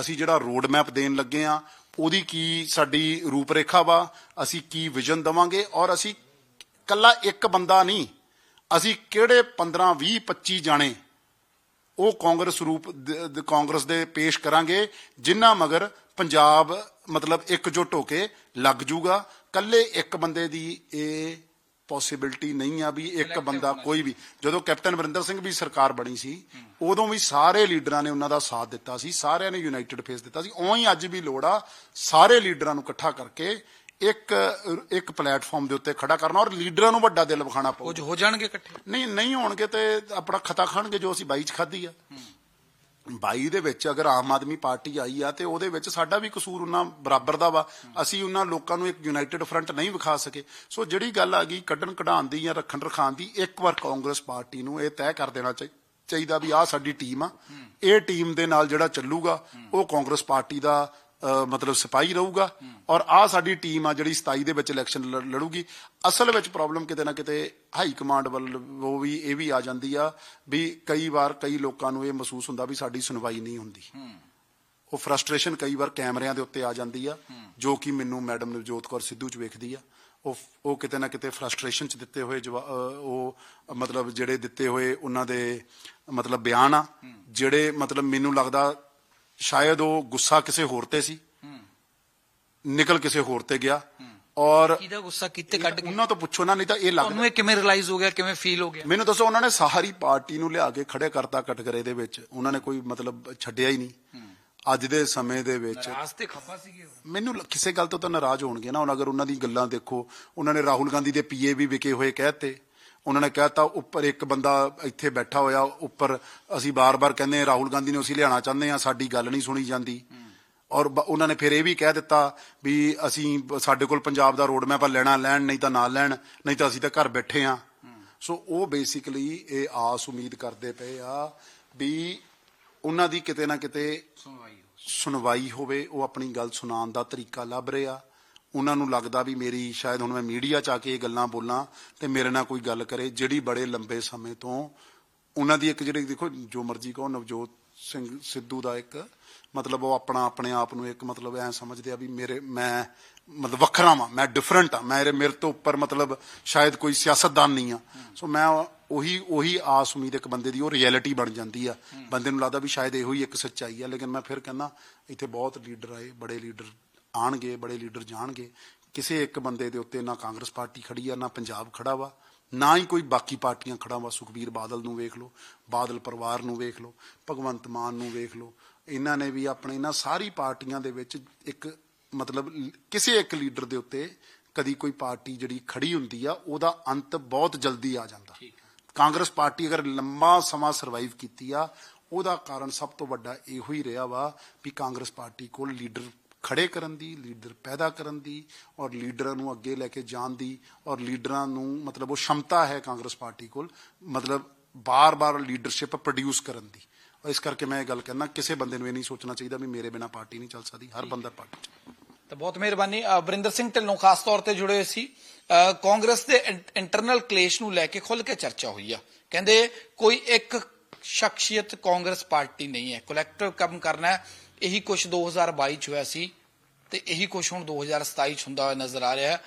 S2: ਅਸੀਂ ਜਿਹੜਾ ਰੋਡ ਮੈਪ ਦੇਣ ਲੱਗੇ ਆ ਉਹਦੀ ਕੀ ਸਾਡੀ ਰੂਪਰੇਖਾ ਵਾ, ਅਸੀਂ ਕੀ ਵਿਜ਼ਨ ਦਵਾਂਗੇ ਔਰ ਅਸੀਂ ਕੱਲਾ ਇੱਕ ਬੰਦਾ ਨਹੀਂ, ਅਸੀਂ ਕਿਹੜੇ 15 20 25 ਜਾਣੇ ਉਹ ਕਾਂਗਰਸ ਰੂਪ ਕਾਂਗਰਸ ਦੇ ਪੇਸ਼ ਕਰਾਂਗੇ, ਜਿਨ੍ਹਾਂ ਮਗਰ ਪੰਜਾਬ ਮਤਲਬ ਇਕਜੁੱਟ ਹੋ ਕੇ ਲੱਗ ਜੂਗਾ ਕੱਲੇ ਇੱਕ ਬੰਦੇ ਦੀ ਇਹ ਪੋਸਿਬਿਲਿਟੀ ਨਹੀਂ ਆ ਵੀ ਇੱਕ ਬੰਦਾ ਕੋਈ ਵੀ। ਜਦੋਂ ਕੈਪਟਨ ਅਮਰਿੰਦਰ ਸਿੰਘ ਵੀ ਸਰਕਾਰ ਬਣੀ ਸੀ ਉਦੋਂ ਵੀ ਸਾਰੇ ਲੀਡਰਾਂ ਨੇ ਉਹਨਾਂ ਦਾ ਸਾਥ ਦਿੱਤਾ ਸੀ ਸਾਰਿਆਂ ਨੇ ਯੂਨਾਈਟਿਡ ਫੇਸ ਦਿੱਤਾ ਸੀ। ਉਵੇਂ ਹੀ ਅੱਜ ਵੀ ਲੋੜ ਆ ਸਾਰੇ ਲੀਡਰਾਂ ਨੂੰ ਇਕੱਠਾ ਕਰਕੇ ਇੱਕ ਇੱਕ ਪਲੇਟਫਾਰਮ ਦੇ ਉੱਤੇ ਖੜਾ ਕਰਨਾ ਔਰ ਲੀਡਰਾਂ ਨੂੰ ਵੱਡਾ ਦਿਲ ਵਿਖਾਣਾ ਪਊ
S1: ਕੁਝ ਹੋ ਜਾਣਗੇ ਇਕੱਠੇ?
S2: ਨਹੀਂ ਨਹੀਂ ਹੋਣਗੇ ਤੇ ਆਪਣਾ ਖਤਾ ਖਾਣਗੇ ਜੋ ਅਸੀਂ 22 ਚ ਖਾਧੀ ਆ। 22 ਦੇ ਵਿੱਚ ਅਗਰ ਆਮ ਆਦਮੀ ਪਾਰਟੀ ਆਈ ਆ ਤੇ ਉਹਦੇ ਵਿੱਚ ਸਾਡਾ ਵੀ ਕਸੂਰ ਉਹਨਾਂ ਬਰਾਬਰ ਦਾ ਵਾ। ਅਸੀਂ ਉਹਨਾਂ ਲੋਕਾਂ ਨੂੰ ਇੱਕ ਯੂਨਾਈਟਿਡ ਫਰੰਟ ਨਹੀਂ ਵਿਖਾ ਸਕੇ। ਸੋ ਜਿਹੜੀ ਗੱਲ ਆ ਗਈ ਕੱਢਣ ਕਢਾਉਣ ਦੀ ਜਾਂ ਰੱਖਣ ਰਖਾਉਣ ਦੀ, ਇੱਕ ਵਾਰ ਕਾਂਗਰਸ ਪਾਰਟੀ ਨੂੰ ਇਹ ਤੈਅ ਕਰ ਦੇਣਾ ਚਾਹੀ- ਚਾਹੀਦਾ ਵੀ ਆਹ ਸਾਡੀ ਟੀਮ ਆ। ਇਹ ਟੀਮ ਦੇ ਨਾਲ ਜਿਹੜਾ ਚੱਲੂਗਾ, ਉਹ ਕਾਂਗਰਸ ਪਾਰਟੀ ਦਾ ਮਤਲਬ ਸਿਪਾਹੀ ਰਹੂਗਾ ਔਰ ਆ ਸਾਡੀ ਟੀਮ ਆ ਜਿਹੜੀ 27 ਦੇ ਵਿੱਚ ਇਲੈਕਸ਼ਨ ਲੜੂਗੀ। ਅਸਲ ਵਿੱਚ ਪ੍ਰੋਬਲਮ ਕਿਤੇ ਨਾ ਕਿਤੇ ਹਾਈ ਕਮਾਂਡ ਵੱਲ ਉਹ ਵੀ, ਇਹ ਵੀ ਆ ਜਾਂਦੀ ਆ ਵੀ ਕਈ ਵਾਰ ਕਈ ਲੋਕਾਂ ਨੂੰ ਇਹ ਮਹਿਸੂਸ ਹੁੰਦਾ ਵੀ ਸਾਡੀ ਸੁਣਵਾਈ ਨਹੀਂ ਹੁੰਦੀ। ਉਹ ਫਰਸਟ੍ਰੇਸ਼ਨ ਕਈ ਵਾਰ ਕੈਮਰਿਆਂ ਦੇ ਉੱਤੇ ਆ ਜਾਂਦੀ ਆ, ਜੋ ਕਿ ਮੈਨੂੰ ਮੈਡਮ ਨਵਜੋਤ ਕੌਰ ਸਿੱਧੂ ਚ ਵੇਖਦੀ ਆ। ਉਹ ਉਹ ਕਿਤੇ ਨਾ ਕਿਤੇ ਫਰਸਟ੍ਰੇਸ਼ਨ ਚ ਦਿੱਤੇ ਹੋਏ ਜਵਾ- ਉਹ ਮਤਲਬ ਜਿਹੜੇ ਦਿੱਤੇ ਹੋਏ ਉਹਨਾਂ ਦੇ ਮਤਲਬ ਬਿਆਨ ਆ, ਜਿਹੜੇ ਮਤਲਬ ਮੈਨੂੰ ਲੱਗਦਾ ਸ਼ਾਇਦ ਉਹ ਗੁੱਸਾ ਕਿਸੇ ਹੋਰ ਤੇ ਸੀ ਨਿਕਲ ਕਿਸੇ ਹੋਰ ਤੇ ਗਿਆ ਔਰ
S1: ਕਿਹਦਾ ਗੁੱਸਾ ਕਿੱਥੇ ਕੱਢ ਕੇ
S2: ਉਹਨਾਂ ਤੋਂ ਪੁੱਛੋ ਨਾ ਨਹੀਂ ਤਾਂ ਇਹ ਲੱਗਦਾ
S1: ਤੁਹਾਨੂੰ ਇਹ ਕਿਵੇਂ ਰਿਅਲਾਈਜ਼ ਹੋ ਗਿਆ ਕਿਵੇਂ ਫੀਲ ਹੋ ਗਿਆ
S2: ਮੈਨੂੰ ਦੱਸੋ ਉਹਨਾਂ ਨੇ ਸਾਰੀ ਪਾਰਟੀ ਨੂੰ ਲਿਆ ਕੇ ਖੜੇ ਕਰਤਾ ਕਟਕਰੇ ਦੇ ਵਿੱਚ ਉਹਨਾਂ ਨੇ ਕੋਈ ਮਤਲਬ ਛੱਡਿਆ ਹੀ ਨਹੀਂ ਅੱਜ ਦੇ ਸਮੇਂ ਦੇ ਵਿੱਚ
S1: ਰਾਸਤੇ ਖਫਾ ਸੀਗੇ।
S2: ਮੈਨੂੰ ਕਿਸੇ ਗੱਲ ਤੋਂ ਤਾਂ ਨਾਰਾਜ਼ ਹੋਣਗੇ ਨਾ ਹੁਣ ਅਗਰ ਉਹਨਾਂ ਦੀ ਗੱਲਾਂ ਦੇਖੋ ਉਹਨਾਂ ਨੇ ਰਾਹੁਲ ਗਾਂਧੀ ਦੇ ਪੀਏ ਵੀ ਵਿਕੇ ਹੋਏ ਕਹਿਤੇ ਉਹਨਾਂ ਨੇ ਕਹਿਤਾ ਉੱਪਰ ਇੱਕ ਬੰਦਾ ਇੱਥੇ ਬੈਠਾ ਹੋਇਆ ਉੱਪਰ ਅਸੀਂ ਬਾਰ-ਬਾਰ ਕਹਿੰਦੇ ਰਾਹੁਲ ਗਾਂਧੀ ਨੂੰ ਅਸੀਂ ਲਿਆਉਣਾ ਚਾਹੁੰਦੇ ਹਾਂ ਸਾਡੀ ਗੱਲ ਨਹੀਂ ਸੁਣੀ ਜਾਂਦੀ। ਔਰ ਉਹਨਾਂ ਨੇ ਫਿਰ ਇਹ ਵੀ ਕਹਿ ਦਿੱਤਾ ਵੀ ਅਸੀਂ ਸਾਡੇ ਕੋਲ ਪੰਜਾਬ ਦਾ ਰੋਡ ਮੈਪ ਆ ਲੈਣਾ ਲੈਣ ਨਹੀਂ ਤਾਂ ਨਾ ਲੈਣ ਨਹੀਂ ਤਾਂ ਅਸੀਂ ਤਾਂ ਘਰ ਬੈਠੇ ਆ ਸੋ ਉਹ ਬੇਸਿਕਲੀ ਇਹ ਆਸ ਉਮੀਦ ਕਰਦੇ ਪਏ ਆ ਵੀ ਉਹਨਾਂ ਦੀ ਕਿਤੇ ਨਾ ਕਿਤੇ ਸੁਣਵਾਈ ਹੋਵੇ ਉਹ ਆਪਣੀ ਗੱਲ ਸੁਣਾਉਣ ਦਾ ਤਰੀਕਾ ਲੱਭ ਰਹੇ ਆ। ਉਹਨਾਂ ਨੂੰ ਲੱਗਦਾ ਵੀ ਮੇਰੀ ਸ਼ਾਇਦ ਹੁਣ ਮੈਂ ਮੀਡੀਆ 'ਚ ਆ ਕੇ ਇਹ ਗੱਲਾਂ ਬੋਲਾਂ ਤੇ ਮੇਰੇ ਨਾਲ ਕੋਈ ਗੱਲ ਕਰੇ, ਜਿਹੜੀ ਬੜੇ ਲੰਬੇ ਸਮੇਂ ਤੋਂ ਉਹਨਾਂ ਦੀ ਇੱਕ ਜਿਹੜੀ ਦੇਖੋ, ਜੋ ਮਰਜ਼ੀ ਕਹੋ, ਨਵਜੋਤ ਸਿੰਘ ਸਿੱਧੂ ਦਾ ਇੱਕ ਮਤਲਬ ਉਹ ਆਪਣਾ ਆਪਣੇ ਆਪ ਨੂੰ ਇੱਕ ਮਤਲਬ ਐ ਸਮਝਦੇ ਆ ਵੀ ਮੇਰੇ, ਮੈਂ ਮਤਲਬ ਵੱਖਰਾ ਵਾਂ, ਮੈਂ ਡਿਫਰੈਂਟ ਆ ਮੇਰੇ ਮੇਰੇ ਤੋਂ ਉੱਪਰ ਮਤਲਬ ਸ਼ਾਇਦ ਕੋਈ ਸਿਆਸਤਦਾਨ ਨਹੀਂ ਆ। ਸੋ ਮੈਂ ਉਹੀ ਉਹੀ ਆਸ ਉਮੀਦ ਇੱਕ ਬੰਦੇ ਦੀ, ਉਹ ਰਿਐਲਿਟੀ ਬਣ ਜਾਂਦੀ ਆ। ਬੰਦੇ ਨੂੰ ਲੱਗਦਾ ਵੀ ਸ਼ਾਇਦ ਇਹੋ ਹੀ ਇੱਕ ਸੱਚਾਈ ਆ, ਲੇਕਿਨ ਮੈਂ ਫਿਰ ਕਹਿੰਦਾ, ਇੱਥੇ ਬਹੁਤ ਲੀਡਰ ਆਏ, ਬੜੇ ਲੀਡਰ ਆਣਗੇ ਬੜੇ ਲੀਡਰ ਜਾਣਗੇ। ਕਿਸੇ ਇੱਕ ਬੰਦੇ ਦੇ ਉੱਤੇ ਨਾ ਕਾਂਗਰਸ ਪਾਰਟੀ ਖੜੀ ਆ ਨਾ ਪੰਜਾਬ ਖੜਾ ਵਾ ਨਾ ਹੀ ਕੋਈ ਬਾਕੀ ਪਾਰਟੀਆਂ ਖੜਾ ਵਾ। ਸੁਖਬੀਰ ਬਾਦਲ ਨੂੰ ਵੇਖ ਲਓ ਬਾਦਲ ਪਰਿਵਾਰ ਨੂੰ ਵੇਖ ਲਓ ਭਗਵੰਤ ਮਾਨ ਨੂੰ ਵੇਖ ਲਓ। ਇਹਨਾਂ ਨੇ ਵੀ ਆਪਣੇ ਇਹਨਾਂ ਸਾਰੀ ਪਾਰਟੀਆਂ ਦੇ ਵਿੱਚ ਇੱਕ ਮਤਲਬ ਕਿਸੇ ਇੱਕ ਲੀਡਰ ਦੇ ਉੱਤੇ ਕਦੀ ਕੋਈ ਪਾਰਟੀ ਜਿਹੜੀ ਖੜੀ ਹੁੰਦੀ ਆ ਉਹਦਾ ਅੰਤ ਬਹੁਤ ਜਲਦੀ ਆ ਜਾਂਦਾ। ਕਾਂਗਰਸ ਪਾਰਟੀ ਅਗਰ ਲੰਮਾ ਸਮਾਂ ਸਰਵਾਈਵ ਕੀਤੀ ਆ ਉਹਦਾ ਕਾਰਨ ਸਭ ਤੋਂ ਵੱਡਾ ਇਹੋ ਹੀ ਰਿਹਾ ਵਾ ਵੀ ਕਾਂਗਰਸ ਪਾਰਟੀ ਕੋਲ ਲੀਡਰ ਖੜੇ ਕਰਨ ਦੀ ਲੀਡਰ ਪੈਦਾ ਕਰਨ ਦੀ ਔਰ ਲੀਡਰਾਂ ਨੂੰ ਅੱਗੇ ਲੈ ਕੇ ਜਾਣ ਦੀ ਔਰ ਲੀਡਰਾਂ ਨੂੰ ਮਤਲਬ ਉਹ ਸ਼ਮਤਾ ਹੈ ਕਾਂਗਰਸ ਪਾਰਟੀ ਕੋਲ ਮਤਲਬ ਬਾਰ-ਬਾਰ ਲੀਡਰਸ਼ਿਪ ਪ੍ਰੋਡਿਊਸ ਕਰਨ ਦੀ। ਔਰ ਇਸ ਕਰਕੇ ਮੈਂ ਇਹ ਗੱਲ ਕਹਿੰਦਾ ਕਿਸੇ ਬੰਦੇ ਨੂੰ ਇਹ ਨਹੀਂ ਸੋਚਣਾ ਚਾਹੀਦਾ ਵੀ ਮੇਰੇ ਬਿਨਾ ਪਾਰਟੀ ਨਹੀਂ ਚੱਲ ਸਕਦੀ ਹਰ ਬੰਦਾ ਪਾਰਟੀ 'ਚ।
S1: ਤਾਂ ਬਹੁਤ ਮਿਹਰਬਾਨੀ। ਅ, ਵਰਿੰਦਰ ਸਿੰਘ ਢਿੱਲੋਂ ਖਾਸ ਤੌਰ ਤੇ ਜੁੜੇ ਹੋਏ ਸੀ। ਕਾਂਗਰਸ ਦੇ ਇੰਟਰਨਲ ਕਲੇਸ਼ ਨੂੰ ਲੈ ਕੇ ਖੁੱਲ ਕੇ ਚਰਚਾ ਹੋਈ ਆ। ਕਹਿੰਦੇ ਕੋਈ ਇੱਕ ਸ਼ਖਸੀਅਤ ਕਾਂਗਰਸ ਪਾਰਟੀ ਨਹੀਂ ਹੈ ਕਲੈਕਟਿਵ ਕੰਮ ਕਰਨਾ ਹੈ। ਇਹੀ ਕੁਝ 2022 ਚ ਹੋਇਆ ਸੀ ਤੇ ਇਹੀ ਕੁਝ ਹੁਣ 2027 ਚ ਹੁੰਦਾ ਹੋਇਆ ਨਜ਼ਰ ਆ ਰਿਹਾ ਹੈ।